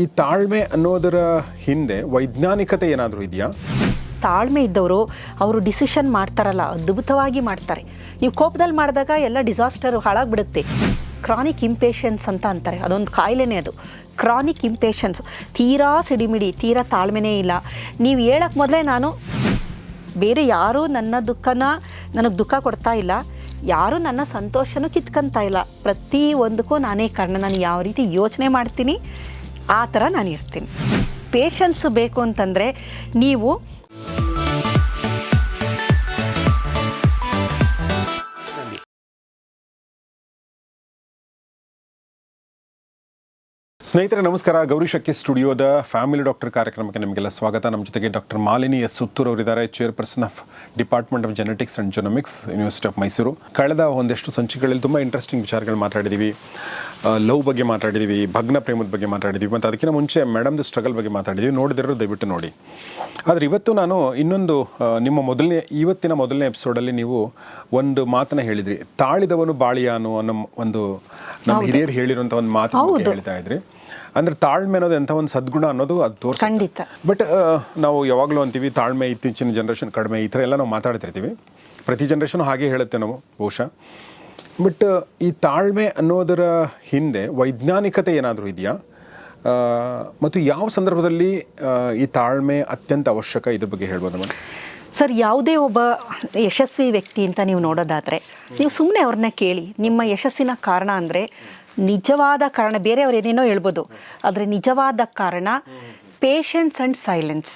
ಈ ತಾಳ್ಮೆ ಅನ್ನೋದರ ಹಿಂದೆ ವೈಜ್ಞಾನಿಕತೆ ಏನಾದರೂ ಇದೆಯಾ? ತಾಳ್ಮೆ ಇದ್ದವರು ಅವರು ಡಿಸಿಷನ್ ಮಾಡ್ತಾರಲ್ಲ, ಅದ್ಭುತವಾಗಿ ಮಾಡ್ತಾರೆ. ನೀವು ಕೋಪದಲ್ಲಿ ಮಾಡಿದಾಗ ಎಲ್ಲ ಡಿಸಾಸ್ಟರ್ ಹಾಳಾಗ್ಬಿಡುತ್ತೆ. ಕ್ರಾನಿಕ್ ಇಂಪೇಷನ್ಸ್ ಅಂತ ಅಂತಾರೆ, ಅದೊಂದು ಕಾಯಿಲೆನೇ ಅದು. ಕ್ರಾನಿಕ್ ಇಂಪೇಷನ್ಸ್, ತೀರಾ ಸಿಡಿಮಿಡಿ, ತೀರಾ ತಾಳ್ಮೆನೇ ಇಲ್ಲ. ನೀವು ಹೇಳಕ್ಕೆ ಮೊದಲೇ ನಾನು, ಬೇರೆ ಯಾರೂ ನನ್ನ ದುಃಖನ, ನನಗೆ ದುಃಖ ಕೊಡ್ತಾ ಇಲ್ಲ. ಯಾರೂ ನನ್ನ ಸಂತೋಷನೂ ಕಿತ್ಕೊಂತ ಇಲ್ಲ. ಪ್ರತಿ ಒಂದಕ್ಕೂ ನಾನೇ ಕಾರಣ. ನಾನು ಯಾವ ರೀತಿ ಯೋಚನೆ ಮಾಡ್ತೀನಿ ಆ ಥರ ನಾನು ಇರ್ತೀನಿ. ಪೇಷನ್ಸು ಬೇಕು ಅಂತಂದರೆ ನೀವು ಸ್ನೇಹಿತರೆ, ನಮಸ್ಕಾರ. ಗೌರಿ ಶಕ್ತಿ ಸ್ಟುಡಿಯೋದ ಫ್ಯಾಮಿಲಿ ಡಾಕ್ಟರ್ ಕಾರ್ಯಕ್ರಮಕ್ಕೆ ನಿಮಗೆಲ್ಲ ಸ್ವಾಗತ. ನಮ್ಮ ಜೊತೆಗೆ ಡಾಕ್ಟರ್ ಮಾಲಿನಿ ಎಸ್ ಸುತ್ತೂರ್ ಅವರಿದ್ದಾರೆ. Chairperson of department of genetics and genomics university of Mysuru ಕಳೆದ ಒಂದಷ್ಟು ಸಂಚಿಕೆಗಳಲ್ಲಿ ತುಂಬ ಇಂಟ್ರೆಸ್ಟಿಂಗ್ ವಿಚಾರಗಳು ಮಾತಾಡಿದ್ದೀವಿ ಲವ್ ಬಗ್ಗೆ ಮಾತಾಡಿದ್ದೀವಿ ಭಗ್ನ ಪ್ರೇಮದ ಬಗ್ಗೆ ಮಾತಾಡಿದ್ದೀವಿ ಮತ್ತು ಅದಕ್ಕಿಂತ ಮುಂಚೆ ಮೇಡಮ್ದು ಸ್ಟ್ರಗಲ್ ಬಗ್ಗೆ ಮಾತಾಡಿದ್ದೀವಿ ನೋಡಿದಿರೋ ದಯವಿಟ್ಟು ನೋಡಿ. ಆದರೆ ಇವತ್ತು ನಾನು ಇನ್ನೊಂದು ನಿಮ್ಮ ಮೊದಲನೇ ಇವತ್ತಿನ ಮೊದಲನೇ ಎಪಿಸೋಡಲ್ಲಿ ನೀವು ಒಂದು ಮಾತನ್ನ ಹೇಳಿದ್ರಿ. ತಾಳಿದವನು ಬಾಳಿಯಾನು ಅನ್ನೋ ಒಂದು ನಮ್ಮ ಹಿರಿಯರು ಹೇಳಿರುವಂಥ ಒಂದು ಮಾತು ಹೇಳ್ತಾ ಇದ್ರಿ. ಅಂದ್ರೆ ತಾಳ್ಮೆ ಅನ್ನೋದು ಎಂಥ ಒಂದು ಸದ್ಗುಣ ಅನ್ನೋದು ಅದು ತೋರಿಸ ಖಂಡಿತ. ಬಟ್ ನಾವು ಯಾವಾಗಲೂ ಅಂತೀವಿ ತಾಳ್ಮೆ ಇತ್ತೀಚಿನ ಜನ್ರೇಷನ್ ಕಡಿಮೆ ಈ ಥರ ಎಲ್ಲ ನಾವು ಮಾತಾಡ್ತಿರ್ತೀವಿ ಪ್ರತಿ ಜನರೇಷನ್ ಹಾಗೆ ಹೇಳುತ್ತೆ ನಾವು ಬಹುಶಃ. ಬಟ್ ಈ ತಾಳ್ಮೆ ಅನ್ನೋದರ ಹಿಂದೆ ವೈಜ್ಞಾನಿಕತೆ ಏನಾದರೂ ಇದೆಯಾ? ಮತ್ತು ಯಾವ ಸಂದರ್ಭದಲ್ಲಿ ಈ ತಾಳ್ಮೆ ಅತ್ಯಂತ ಅವಶ್ಯಕ ಇದ್ರ ಬಗ್ಗೆ ಹೇಳ್ಬೋದು ಮೇಡಮ್ ಸರ್, ಯಾವುದೇ ಒಬ್ಬ ಯಶಸ್ವಿ ವ್ಯಕ್ತಿ ಅಂತ ನೀವು ನೋಡೋದಾದರೆ, ನೀವು ಸುಮ್ಮನೆ ಅವ್ರನ್ನ ಕೇಳಿ, ನಿಮ್ಮ ಯಶಸ್ಸಿನ ಕಾರಣ ಅಂದರೆ ನಿಜವಾದ ಕಾರಣ, ಬೇರೆಯವ್ರು ಏನೇನೋ ಹೇಳ್ಬೋದು, ಆದರೆ ನಿಜವಾದ ಕಾರಣ ಪೇಷನ್ಸ್ ಆ್ಯಂಡ್ ಸೈಲೆನ್ಸ್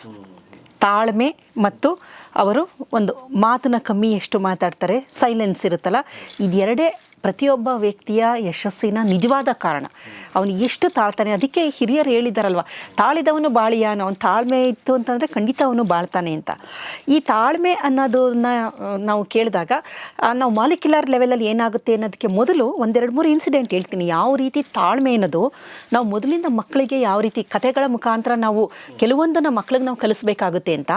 ತಾಳ್ಮೆ ಮತ್ತು ಅವರು ಒಂದು ಮಾತನ್ನ ಕಮ್ಮಿ ಎಷ್ಟು ಮಾತಾಡ್ತಾರೆ? ಸೈಲೆನ್ಸ್ ಇರುತ್ತಲ್ಲ? ಇದೆರಡೇ ಪ್ರತಿಯೊಬ್ಬ ವ್ಯಕ್ತಿಯ ಯಶಸ್ಸಿನ ನಿಜವಾದ ಕಾರಣ. ಅವನು ಎಷ್ಟು ತಾಳ್ತಾನೆ, ಅದಕ್ಕೆ ಹಿರಿಯರು ಹೇಳಿದಾರಲ್ವ, ತಾಳಿದವನು ಬಾಳಿಯಾನ, ಅವನು ತಾಳ್ಮೆ ಇತ್ತು ಅಂತಂದರೆ ಖಂಡಿತ ಅವನು ಬಾಳ್ತಾನೆ ಅಂತ. ಈ ತಾಳ್ಮೆ ಅನ್ನೋದನ್ನ ನಾವು ಕೇಳಿದಾಗ ನಾವು ಮಾಲಿಕ್ಯುಲರ್ ಲೆವೆಲಲ್ಲಿ ಏನಾಗುತ್ತೆ ಅನ್ನೋದಕ್ಕೆ ಮೊದಲು ಒಂದೆರಡು ಮೂರು ಇನ್ಸಿಡೆಂಟ್ ಹೇಳ್ತೀನಿ. ಯಾವ ರೀತಿ ತಾಳ್ಮೆ ಅನ್ನೋದು, ನಾವು ಮೊದಲಿಂದ ಮಕ್ಕಳಿಗೆ ಯಾವ ರೀತಿ ಕಥೆಗಳ ಮುಖಾಂತರ ನಾವು ಕೆಲವೊಂದನ್ನು ಮಕ್ಕಳಿಗೆ ನಾವು ಕಲಿಸ್ಬೇಕಾಗುತ್ತೆ ಅಂತ.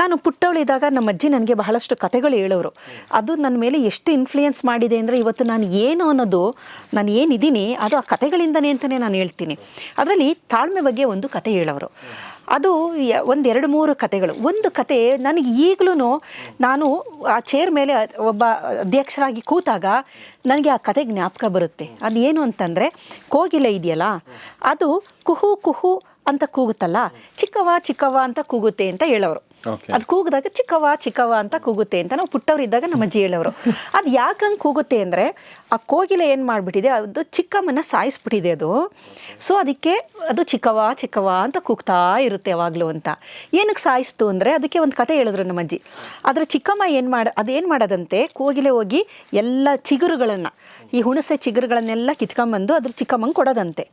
ನಾನು ಪುಟ್ಟವಳಿದ್ದಾಗ ನಮ್ಮ ಅಜ್ಜಿ ನನಗೆ ಬಹಳಷ್ಟು ಕಥೆಗಳು ಹೇಳೋರು. ಅದು ನನ್ನ ಮೇಲೆ ಎಷ್ಟು ಇನ್ಫ್ಲೂಯೆನ್ಸ್ ಮಾಡಿದೆ ಅಂದರೆ ಇವತ್ತು ನಾನು ಏನು ಅನ್ನೋದು, ನಾನು ಏನಿದ್ದೀನಿ, ಅದು ಆ ಕಥೆಗಳಿಂದನೇ ಅಂತಲೇ ನಾನು ಹೇಳ್ತೀನಿ. ಅದರಲ್ಲಿ ತಾಳ್ಮೆ ಬಗ್ಗೆ ಒಂದು ಕತೆ ಹೇಳೋರು. ಅದು ಒಂದೆರಡು ಮೂರು ಕತೆಗಳು. ಒಂದು ಕತೆ ನನಗೆ ಈಗಲೂ ನಾನು ಆ ಚೇರ್ ಮೇಲೆ ಒಬ್ಬ ಅಧ್ಯಕ್ಷರಾಗಿ ಕೂತಾಗ ನನಗೆ ಆ ಕತೆ ಜ್ಞಾಪಕ ಬರುತ್ತೆ. ಅದು ಏನು ಅಂತಂದರೆ, ಕೋಗಿಲೆ ಇದೆಯಲ್ಲ, ಅದು ಕುಹು ಕುಹು ಅಂತ ಕೂಗುತ್ತಲ್ಲ, ಚಿಕ್ಕವ ಚಿಕ್ಕವ ಅಂತ ಕೂಗುತ್ತೆ ಅಂತ ಹೇಳೋರು. ಅದು ಕೂಗಿದಾಗ ಚಿಕ್ಕವ ಚಿಕ್ಕವ ಅಂತ ಕೂಗುತ್ತೆ ಅಂತ ನಾವು ಪುಟ್ಟವರಿದ್ದಾಗ ನಮ್ಮ ಅಜ್ಜಿ ಹೇಳೋರು ಅದು ಯಾಕಂಗೆ ಕೂಗುತ್ತೆ ಅಂದರೆ ಆ ಕೋಗಿಲೆ ಏನು ಮಾಡಿಬಿಟ್ಟಿದೆ, ಅದು ಚಿಕ್ಕಮ್ಮನ ಸಾಯಿಸ್ಬಿಟ್ಟಿದೆ ಅದು. ಸೊ ಅದಕ್ಕೆ ಅದು ಚಿಕ್ಕವ ಚಿಕ್ಕವ ಅಂತ ಕೂಗ್ತಾ ಇರುತ್ತೆ ಯಾವಾಗಲೂ ಅಂತ. ಏನಕ್ಕೆ ಸಾಯಿಸ್ತು ಅಂದರೆ ಅದಕ್ಕೆ ಒಂದು ಕತೆ ಹೇಳಿದ್ರು ನಮ್ಮ ಅಜ್ಜಿ. ಆದರೆ ಚಿಕ್ಕಮ್ಮ ಏನು ಮಾಡ ಅದೇನು ಮಾಡೋದಂತೆ ಕೋಗಿಲೆ ಹೋಗಿ ಎಲ್ಲ ಚಿಗುರುಗಳನ್ನು, ಈ ಹುಣಸೆ ಚಿಗುರುಗಳನ್ನೆಲ್ಲ ಕಿತ್ಕೊಂಬಂದು ಅದ್ರ ಚಿಕ್ಕಮ್ಮಂಗೆ ಕೊಡೋದಂತೆ.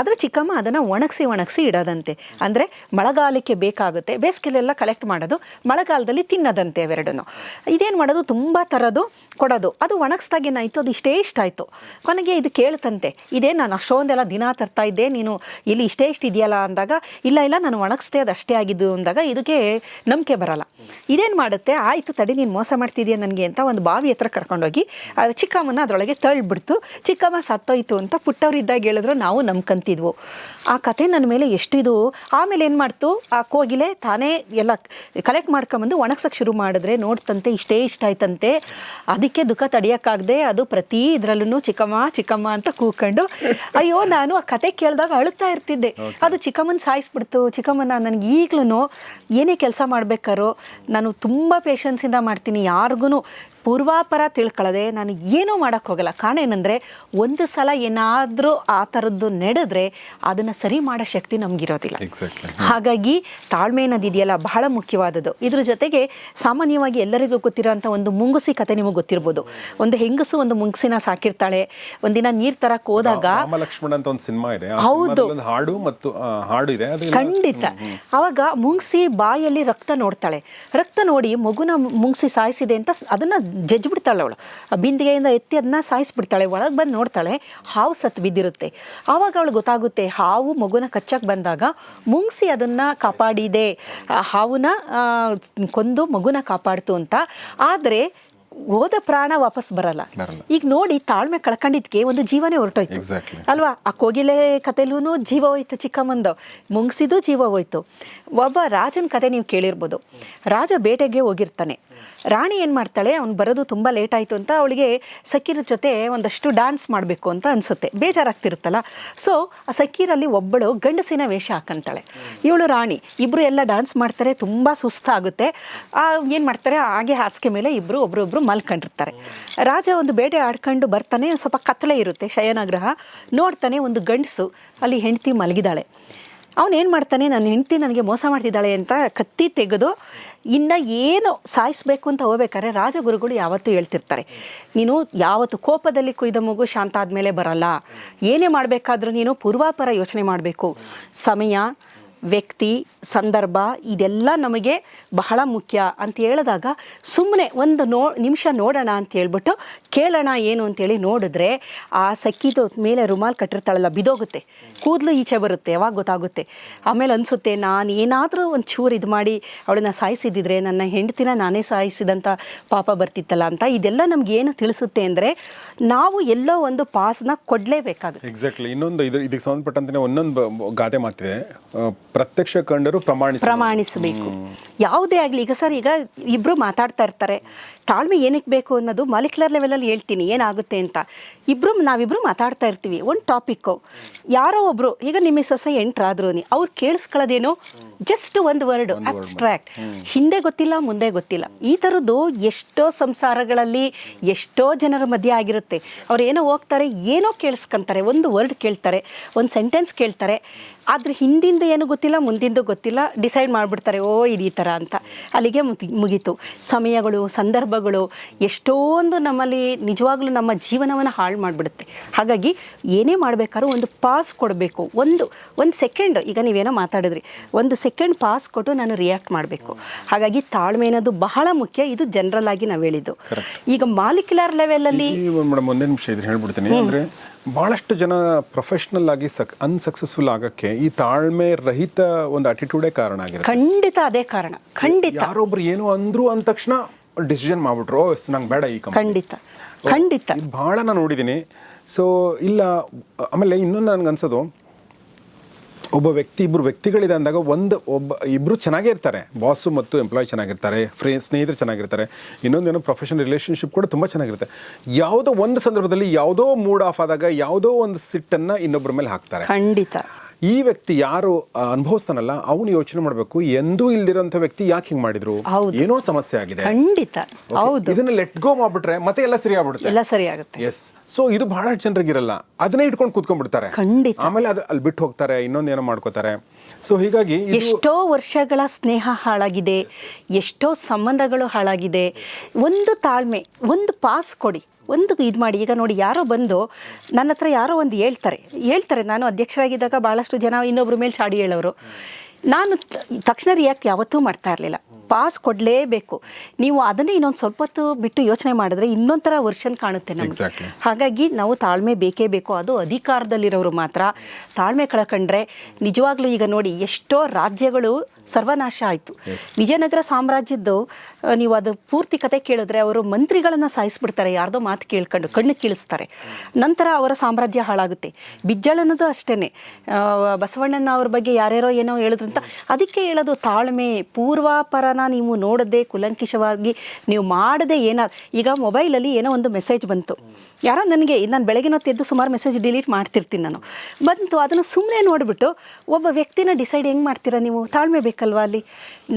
ಆದರೆ ಚಿಕ್ಕಮ್ಮ ಅದನ್ನು ಒಣಗಿಸಿ ಒಣಗಿಸಿ ಇಡೋದಂತೆ. ಅಂದರೆ ಮಳೆಗಾಲಕ್ಕೆ ಬೇಕಾಗುತ್ತೆ, ಬೇಸಿಗೆಲೆಲ್ಲ ಕಲೆಕ್ಟ್ ಮಾಡೋದು, ಮಳೆಗಾಲದಲ್ಲಿ ತಿನ್ನೋದಂತೆ ಅವೆರಡನ್ನು. ಇದೇನು ಮಾಡೋದು? ತುಂಬ ಥರದ್ದು ಕೊಡೋದು. ಅದು ಒಣಗಿಸ್ದಾಗ ಏನಾಯಿತು ಅದು ಇಷ್ಟೇ ಇಷ್ಟ ಆಯಿತು. ಕೊನೆಗೆ ಇದು ಕೇಳ್ತಂತೆ. ಇದೇ ನಾನು ಅಷ್ಟೊಂದೆಲ್ಲ ದಿನ ತರ್ತಾ ಇದ್ದೆ, ನೀನು ಇಲ್ಲಿ ಇಷ್ಟೇ ಇಷ್ಟು ಇದೆಯಲ್ಲ ಅಂದಾಗ, ಇಲ್ಲ ಇಲ್ಲ, ನಾನು ಒಣಗಿಸ್ದೆ, ಅದು ಅಷ್ಟೇ ಆಗಿದ್ದು ಅಂದಾಗ ಇದಕ್ಕೆ ನಂಬಿಕೆ ಬರಲ್ಲ. ಇದೇನು ಮಾಡುತ್ತೆ? ಆಯಿತು ತಡಿ, ನೀನು ಮೋಸ ಮಾಡ್ತಿದ್ಯಾ ನನಗೆ ಅಂತ ಒಂದು ಬಾವಿ ಹತ್ರ ಕರ್ಕೊಂಡೋಗಿ ಅದು ಚಿಕ್ಕಮ್ಮನ ಅದರೊಳಗೆ ತಳ್ಳಿಬಿಡ್ತು ಚಿಕ್ಕಮ್ಮ ಸತ್ತೋಯ್ತು ಅಂತ ಪುಟ್ಟವರಿದ್ದಾಗ ಹೇಳಿದ್ರು, ನಾವು ನಂಬ್ಕೊಂತಿದ್ವು. ಆ ಕತೆ ನನ್ನ ಮೇಲೆ ಎಷ್ಟಿದು? ಆಮೇಲೆ ಏನು ಮಾಡ್ತು? ಆ ಕೋಗಿಲೆ ತಾನೇ ಎಲ್ಲ ಕಲೆಕ್ಟ್ ಮಾಡ್ಕೊಂಬಂದು ಒಣಗ್ಸಕ್ಕೆ ಶುರು ಮಾಡಿದ್ರೆ ನೋಡ್ತಂತೆ ಇಷ್ಟೇ ಇಷ್ಟ ಆಯ್ತಂತೆ. ಅದಕ್ಕೆ ದುಃಖ ತಡೆಯೋಕ್ಕಾಗದೆ ಅದು ಪ್ರತಿ ಇದರಲ್ಲೂ ಚಿಕ್ಕಮ್ಮ ಚಿಕ್ಕಮ್ಮ ಅಂತ ಕೂಕೊಂಡು ಅಯ್ಯೋ ನಾನು ಆ ಕತೆ ಕೇಳಿದಾಗ ಅಳುತ್ತಾ ಇರ್ತಿದ್ದೆ. ಅದು ಚಿಕ್ಕಮ್ಮನ ಸಾಯಿಸ್ಬಿಡ್ತು. ಚಿಕ್ಕಮ್ಮನ ನನಗೆ ಈಗ್ಲೂ ಏನೇ ಕೆಲಸ ಮಾಡ್ಬೇಕಾರೋ ನಾನು ತುಂಬ ಪೇಷನ್ಸಿಂದ ಮಾಡ್ತೀನಿ. ಯಾರಿಗೂ ಪೂರ್ವಾಪರ ತಿಳ್ಕೊಳ್ಳದೆ ನಾನು ಏನೂ ಮಾಡೋಕ್ಕೆ ಹೋಗಲ್ಲ. ಕಾರಣ ಏನಂದರೆ ಒಂದು ಸಲ ಏನಾದರೂ ಆ ಥರದ್ದು ನಡೆದ್ರೆ ಅದನ್ನು ಸರಿ ಮಾಡೋ ಶಕ್ತಿ ನಮಗಿರೋದಿಲ್ಲ. ಹಾಗಾಗಿ ತಾಳ್ಮೆ ಅನ್ನೋದಿದೆಯಲ್ಲ ಬಹಳ ಮುಖ್ಯವಾದದ್ದು. ಇದ್ರ ಜೊತೆಗೆ ಸಾಮಾನ್ಯವಾಗಿ ಎಲ್ಲರಿಗೂ ಗೊತ್ತಿರೋಂಥ ಒಂದು ಮುಂಗುಸಿ ಕತೆ ನಿಮಗೆ ಗೊತ್ತಿರ್ಬೋದು. ಒಂದು ಹೆಂಗಸು ಒಂದು ಮುಂಗುಸಿನ ಸಾಕಿರ್ತಾಳೆ. ಒಂದಿನ ನೀರು ತರಕ್ಕೆ ಹೋದಾಗ ಅಂತ ಒಂದು ಸಿನಿಮಾ ಇದೆ. ಹೌದು. ಹಾಡು ಮತ್ತು ಹಾಡು ಇದೆ. ಖಂಡಿತ. ಅವಾಗ ಮುಂಗ್ಸಿ ಬಾಯಲ್ಲಿ ರಕ್ತ ನೋಡ್ತಾಳೆ. ರಕ್ತ ನೋಡಿ ಮಗುನ ಮುಂಗ್ಸಿ ಸಾಯಿಸಿದೆ ಅಂತ ಅದನ್ನ ಜಜ್ಬಿಡ್ತಾಳೆ ಅವಳು. ಬಿಂದಿಗೆಯಿಂದ ಎತ್ತಿ ಅದನ್ನ ಸಾಯಿಸ್ಬಿಡ್ತಾಳೆ, ಒಳಗೆ ಬಂದು ನೋಡ್ತಾಳೆ ಹಾವು ಸತ್ತು ಬಿದ್ದಿರುತ್ತೆ. ಆವಾಗ ಅವಳು ಗೊತ್ತಾಗುತ್ತೆ ಹಾವು ಮಗುನ ಕಚ್ಚಕ್ಕೆ ಬಂದಾಗ ಮುಂಗಿಸಿ ಅದನ್ನ ಕಾಪಾಡಿದೆ. ಹಾವುನ ಕೊಂದು ಮಗುನ ಕಾಪಾಡ್ತು ಅಂತ. ಆದರೆ ಹೋದ ಪ್ರಾಣ ವಾಪಸ್ ಬರಲ್ಲ. ಈಗ ನೋಡಿ ತಾಳ್ಮೆ ಕಳ್ಕೊಂಡಿದ್ಕೆ ಒಂದು ಜೀವನೇ ಹೊರಟೋಯ್ತು. ಅಲ್ವಾ? ಆ ಕೋಗಿಲೆ ಕಥೆಲೂ ಜೀವ ಹೋಯ್ತು ಚಿಕ್ಕಮ್ಮಂದು. ಮುಂಗ್ಸಿದು ಜೀವ ಹೋಯ್ತು. ಒಬ್ಬ ರಾಜನ ಕತೆ ನೀವು ಕೇಳಿರ್ಬೋದು. ರಾಜ ಬೇಟೆಗೆ ಹೋಗಿರ್ತಾನೆ. ರಾಣಿ ಏನು ಮಾಡ್ತಾಳೆ? ಅವ್ನು ಬರೋದು ತುಂಬ ಲೇಟ್ ಆಯಿತು ಅಂತ ಅವಳಿಗೆ ಸಖೀರ ಜೊತೆ ಒಂದಷ್ಟು ಡ್ಯಾನ್ಸ್ ಮಾಡಬೇಕು ಅಂತ ಅನಿಸುತ್ತೆ. ಬೇಜಾರಾಗ್ತಿರುತ್ತಲ್ಲ? ಸೊ ಆ ಸಖೀರಲ್ಲಿ ಒಬ್ಬಳು ಗಂಡಸಿನ ವೇಷ ಹಾಕಂತಾಳೆ. ಇವಳು ರಾಣಿ. ಇಬ್ಬರು ಎಲ್ಲ ಡ್ಯಾನ್ಸ್ ಮಾಡ್ತಾರೆ ತುಂಬ ಸುಸ್ತಾಗುತ್ತೆ. ಏನು ಮಾಡ್ತಾರೆ? ಹಾಗೆ ಹಾಸಿಗೆ ಮೇಲೆ ಇಬ್ಬರು ಒಬ್ರೊಬ್ರು ಮಲ್ಕೊಂಡಿರ್ತಾರೆ. ರಾಜ ಒಂದು ಬೇಟೆ ಆಡ್ಕೊಂಡು ಬರ್ತಾನೆ, ಸ್ವಲ್ಪ ಕತ್ತಲೆ ಇರುತ್ತೆ, ಶಯನಗ್ರಹ. ನೋಡ್ತಾನೆ ಒಂದು ಗಂಡಸು ಅಲ್ಲಿ ಹೆಂಡತಿ ಮಲಗಿದಾಳೆ. ಅವನು ಏನು ಮಾಡ್ತಾನೆ, ನನ್ನ ಹೆಂಡತಿ ನನಗೆ ಮೋಸ ಮಾಡ್ತಿದ್ದಾಳೆ ಅಂತ ಕತ್ತಿ ತೆಗೆದು ಇನ್ನು ಏನು ಸಾಯಿಸ್ಬೇಕು ಅಂತ ಹೋಗ್ಬೇಕಾದ್ರೆ ರಾಜಗುರುಗಳು ಯಾವತ್ತೂ ಹೇಳ್ತಿರ್ತಾರೆ. ನೀನು ಯಾವತ್ತು ಕೋಪದಲ್ಲಿ ಕುಯ್ದ ಮಗು ಶಾಂತ ಆದಮೇಲೆ ಬರಲ್ಲ. ಏನೇ ಮಾಡಬೇಕಾದ್ರೂ ನೀನು ಪೂರ್ವಾಪರ ಯೋಚನೆ ಮಾಡಬೇಕು. ಸಮಯ ವ್ಯಕ್ತಿ, ಸಂದರ್ಭ ಇದೆಲ್ಲ ನಮಗೆ ಬಹಳ ಮುಖ್ಯ ಅಂತ ಹೇಳಿದಾಗ ಸುಮ್ಮನೆ ಒಂದು ನೋ, ನಿಮಿಷ ನೋಡೋಣ ಅಂತ ಹೇಳ್ಬಿಟ್ಟು ಕೇಳೋಣ ಏನು ಅಂತೇಳಿ ನೋಡಿದ್ರೆ ಆ ಸಕ್ಕಿದ ಮೇಲೆ ರುಮಾಲ್ ಕಟ್ಟಿರ್ತಾಳಲ್ಲ, ಬಿದೋಗುತ್ತೆ. ಕೂದಲು ಈಚೆ ಬರುತ್ತೆ, ಯಾವಾಗ ಗೊತ್ತಾಗುತ್ತೆ. ಆಮೇಲೆ ಅನಿಸುತ್ತೆ, ನಾನು ಏನಾದರೂ ಒಂದು ಚೂರು ಇದು ಮಾಡಿ ಅವಳನ್ನ ಸಾಯಿಸಿದ್ದಿದ್ರೆ ನನ್ನ ಹೆಂಡತಿನ ನಾನೇ ಸಾಯಿಸಿದಂಥ ಪಾಪ ಬರ್ತಿತ್ತಲ್ಲ ಅಂತ ಇದೆಲ್ಲ ನಮ್ಗೆ ಏನು ತಿಳಿಸುತ್ತೆ ಅಂದರೆ ನಾವು ಎಲ್ಲೋ ಒಂದು ಪಾಸ್ನ ಕೊಡಲೇಬೇಕಾಗುತ್ತೆ. ಎಕ್ಸಾಕ್ಟ್ಲಿ ಇನ್ನೊಂದು ಇದು ಇದಕ್ಕೆ ಸಂಬಂಧಪಟ್ಟಂತೆ ಒಂದೊಂದು ಗಾದೆ ಮಾತಿದೆ ಪ್ರತ್ಯಕ್ಷ ಕಂಡರು ಪ್ರಮಾಣಿಸ ಪ್ರಮಾಣಿಸಬೇಕು. ಯಾವುದೇ ಆಗಲಿ ಈಗ ಸರ್ ಈಗ ಇಬ್ಬರು ಮಾತಾಡ್ತಾ ಇರ್ತಾರೆ. ತಾಳ್ಮೆ ಏನಕ್ಕೆ ಬೇಕು ಅನ್ನೋದು ಮಾಲಿಕ್ಯುಲರ್ ಲೆವೆಲಲ್ಲಿ ಹೇಳ್ತೀನಿ ಏನಾಗುತ್ತೆ ಅಂತ. ಇಬ್ಬರು ನಾವಿಬ್ಬರು ಮಾತಾಡ್ತಾ ಇರ್ತೀವಿ ಒಂದು ಟಾಪಿಕ್ಕು ಯಾರೋ ಒಬ್ಬರು ಈಗ ನಿಮ್ಮ ಸೊಸೆ ಎಂಟ್ರಾದ್ರು ಅವ್ರು ಕೇಳಿಸ್ಕೊಳ್ಳೋದೇನು ಜಸ್ಟ್ ಒಂದು ವರ್ಡ್ ಅಬ್ಸ್ಟ್ರಾಕ್ಟ್ ಹಿಂದೆ ಗೊತ್ತಿಲ್ಲ ಮುಂದೆ ಗೊತ್ತಿಲ್ಲ. ಈ ಥರದ್ದು ಎಷ್ಟೋ ಸಂಸಾರಗಳಲ್ಲಿ ಎಷ್ಟೋ ಜನರ ಮಧ್ಯೆ ಆಗಿರುತ್ತೆ. ಅವ್ರು ಏನೋ ಹೋಗ್ತಾರೆ ಏನೋ ಕೇಳಿಸ್ಕೊಂತಾರೆ ಒಂದು ವರ್ಡ್ ಕೇಳ್ತಾರೆ ಒಂದು ಸೆಂಟೆನ್ಸ್ ಕೇಳ್ತಾರೆ. ಆದ್ರೆ ಹಿಂದಿಂದ ಏನು ಗೊತ್ತಿಲ್ಲ ಮುಂದಿಂದು ಗೊತ್ತಿಲ್ಲ. ಡಿಸೈಡ್ ಮಾಡಿಬಿಡ್ತಾರೆ ಓ ಇದು ಈ ಥರ ಅಂತ. ಅಲ್ಲಿಗೆ ಮುಗಿ- ಮುಗೀತು. ಸಮಯಗಳು ಸಂದರ್ಭಗಳು ಎಷ್ಟೊಂದು ನಮ್ಮಲ್ಲಿ ನಿಜವಾಗ್ಲೂ ನಮ್ಮ ಜೀವನವನ್ನು ಹಾಳು ಮಾಡಿಬಿಡುತ್ತೆ. ಹಾಗಾಗಿ ಏನೇ ಮಾಡಬೇಕಾದ್ರೂ ಒಂದು ಪಾಸ್ ಕೊಡಬೇಕು. ಒಂದು ಒಂದು ಸೆಕೆಂಡ್ ಈಗ ನೀವೇನೋ ಮಾತಾಡಿದ್ರಿ. ಒಂದು ಸೆಕೆಂಡ್ ಪಾಸ್ ಕೊಟ್ಟು ನಾನು ರಿಯಾಕ್ಟ್ ಮಾಡಬೇಕು. ಹಾಗಾಗಿ ತಾಳ್ಮೆ ಅನ್ನೋದು ಬಹಳ ಮುಖ್ಯ. ಇದು ಜನರಲ್ ಆಗಿ ನಾವು ಹೇಳಿದ್ದು. ಈಗ ಮಾಲಿಕ್ಯುಲರ್ ಲೆವೆಲಲ್ಲಿ ಮೇಡಮ್ ಒಂದೇ ನಿಮಿಷ ಇದ್ರೆ ಹೇಳ್ಬಿಡ್ತೀನಿ. ಅಂದ್ರೆ ಬಹಳಷ್ಟು ಜನ ಪ್ರೊಫೆಷನಲ್ ಆಗಿ ಸಕ್ ಅನ್ಸಕ್ಸಸ್ಫುಲ್ ಆಗಕ್ಕೆ ಈ ತಾಳ್ಮೆ ರಹಿತ ಒಂದು ಅಟಿಟ್ಯೂಡೇ ಕಾರಣ ಆಗಿದೆ ಖಂಡಿತ ಅದೇ ಕಾರಣ. ಖಂಡಿತ. ಯಾರೊಬ್ರು ಏನು ಅಂದ್ರು ಅಂದ ತಕ್ಷಣ ಡಿಸಿಷನ್ ಮಾಡ್ಬಿಟ್ರು ಓ ನಂಗೆ ಬೇಡ ಈ ಖಂಡಿತ. ಖಂಡಿತ. ಭಾಳ ನಾನು ನೋಡಿದ್ದೀನಿ ಸೊ ಇಲ್ಲ ಆಮೇಲೆ ಇನ್ನೊಂದು ನನಗೆ ಅನ್ಸೋದು ಒಬ್ಬ ವ್ಯಕ್ತಿ ಇಬ್ಬರು ವ್ಯಕ್ತಿಗಳಿದೆ ಅಂದಾಗ ಒಂದು ಒಬ್ಬ ಇಬ್ಬರು ಚೆನ್ನಾಗೇ ಇರ್ತಾರೆ. ಬಾಸು ಮತ್ತು ಎಂಪ್ಲಾಯ್ ಚೆನ್ನಾಗಿರ್ತಾರೆ, ಫ್ರೇ, ಸ್ನೇಹಿತರು ಚೆನ್ನಾಗಿರ್ತಾರೆ ಇನ್ನೊಂದೇನೋ ಪ್ರೊಫೆಷನಲ್ ರಿಲೇಷನ್ಶಿಪ್ ಕೂಡ ತುಂಬ ಚೆನ್ನಾಗಿರುತ್ತೆ. ಯಾವುದೋ ಒಂದು ಸಂದರ್ಭದಲ್ಲಿ ಯಾವುದೋ ಮೂಡ್ ಆಫ್ ಆದಾಗ ಯಾವುದೋ ಒಂದು ಸಿಟ್ಟನ್ನು ಇನ್ನೊಬ್ಬರ ಮೇಲೆ ಹಾಕ್ತಾರೆ. ಖಂಡಿತ. ಈ ವ್ಯಕ್ತಿ ಯಾರು ಅನುಭವಿಸ್ತಾನಲ್ಲ ಅವನು ಯೋಚನೆ ಮಾಡಬೇಕು ಎಂದೂ ಇಲ್ದಿರೋಂಥ ವ್ಯಕ್ತಿ ಯಾಕೆ ಹಿಂಗೆ ಮಾಡಿದ್ರು. ಏನೋ ಸಮಸ್ಯೆ ಆಗಿದೆ. ಖಂಡಿತ. ಹೌದು. ಇದನ್ನ ಲೆಟ್ ಗೋ ಮಾಡ್ಬಿಟ್ರೆ ಮತ್ತೆ ಎಲ್ಲ ಸರಿ ಆಗ್ಬಿಡುತ್ತೆ. ಎಲ್ಲ ಸರಿ ಆಗುತ್ತೆ. ಎಸ್ ಸೊ ಇದು ಬಹಳ ಜನರಿಗಿರಲ್ಲ. ಅದನ್ನೇ ಇಟ್ಕೊಂಡು ಕೂತ್ಕೊಂಡ್ಬಿಡ್ತಾರೆ. ಖಂಡಿತ. ಆಮೇಲೆ ಅದು ಅಲ್ಲಿ ಬಿಟ್ಟು ಹೋಗ್ತಾರೆ ಇನ್ನೊಂದೇನೋ ಮಾಡ್ಕೋತಾರೆ. ಸೊ ಹೀಗಾಗಿ ಎಷ್ಟೋ ವರ್ಷಗಳ ಸ್ನೇಹ ಹಾಳಾಗಿದೆ ಎಷ್ಟೋ ಸಂಬಂಧಗಳು ಹಾಳಾಗಿದೆ. ಒಂದು ತಾಳ್ಮೆ ಒಂದು ಪಾಸ್ ಕೊಡಿ. ಒಂದು ಇದು ಮಾಡಿ. ಈಗ ನೋಡಿ ಯಾರೋ ಬಂದು ನನ್ನ ಹತ್ರ ಯಾರೋ ಒಂದು ಹೇಳ್ತಾರೆ. ಹೇಳ್ತಾರೆ. ನಾನು ಅಧ್ಯಕ್ಷರಾಗಿದ್ದಾಗ ಭಾಳಷ್ಟು ಜನ ಇನ್ನೊಬ್ಬರ ಮೇಲೆ ಚಾಡಿ ಹೇಳೋರು. ನಾನು ತಕ್ಷಣ ರಿಯಾಕ್ಟ್ ಯಾವತ್ತೂ ಮಾಡ್ತಾ ಇರಲಿಲ್ಲ. ಪಾಸ್ ಕೊಡಲೇಬೇಕು. ನೀವು ಅದನ್ನೇ ಇನ್ನೊಂದು ಸ್ವಲ್ಪ ಹೊತ್ತು ಬಿಟ್ಟು ಯೋಚನೆ ಮಾಡಿದ್ರೆ ಇನ್ನೊಂಥರ ವರ್ಷನ್ ಕಾಣುತ್ತೆ ನಮಗೆ. ಹಾಗಾಗಿ ನಾವು ತಾಳ್ಮೆ ಬೇಕೇ ಬೇಕು. ಅದು ಅಧಿಕಾರದಲ್ಲಿರೋರು ಮಾತ್ರ. ತಾಳ್ಮೆ ಕಳ್ಕಂಡ್ರೆ ನಿಜವಾಗ್ಲೂ ಈಗ ನೋಡಿ ಎಷ್ಟೋ ರಾಜ್ಯಗಳು ಸರ್ವನಾಶ ಆಯಿತು. ವಿಜಯನಗರ ಸಾಮ್ರಾಜ್ಯದ್ದು ನೀವು ಅದು ಪೂರ್ತಿ ಕತೆ ಕೇಳಿದ್ರೆ ಅವರು ಮಂತ್ರಿಗಳನ್ನು ಸಾಯಿಸ್ಬಿಡ್ತಾರೆ ಯಾರ್ದೋ ಮಾತು ಕೇಳ್ಕೊಂಡು ಕಣ್ಣು ಕೀಳಿಸ್ತಾರೆ. ನಂತರ ಅವರ ಸಾಮ್ರಾಜ್ಯ ಹಾಳಾಗುತ್ತೆ. ಬಿಜ್ಜಳನದು ಅಷ್ಟೇ ಬಸವಣ್ಣನ ಅವ್ರ ಬಗ್ಗೆ ಯಾರ್ಯಾರೋ ಏನೋ ಹೇಳಿದ್ರಂತ ಅದಕ್ಕೆ ಹೇಳೋದು ತಾಳ್ಮೆ, ಪೂರ್ವಾಪರನ ನೀವು ನೋಡದೆ ಕುಲಂಕಿಷವಾಗಿ ನೀವು ಮಾಡದೆ ಏನಾದ ಈಗ ಮೊಬೈಲಲ್ಲಿ ಏನೋ ಒಂದು ಮೆಸೇಜ್ ಬಂತು. ಯಾರೋ ನನಗೆ ನಾನು ಬೆಳಗಿನ ಹೊತ್ತು ಎದ್ದು ಸುಮಾರು ಮೆಸೇಜ್ ಡಿಲೀಟ್ ಮಾಡ್ತಿರ್ತೀನಿ ನಾನು. ಬಂತು, ಅದನ್ನು ಸುಮ್ಮನೆ ನೋಡಿಬಿಟ್ಟು ಒಬ್ಬ ವ್ಯಕ್ತಿನ ಡಿಸೈಡ್ ಹೆಂಗೆ ಮಾಡ್ತೀರಾ ನೀವು? ತಾಳ್ಮೆ ಬೇಕಲ್ವಾ ಅಲ್ಲಿ?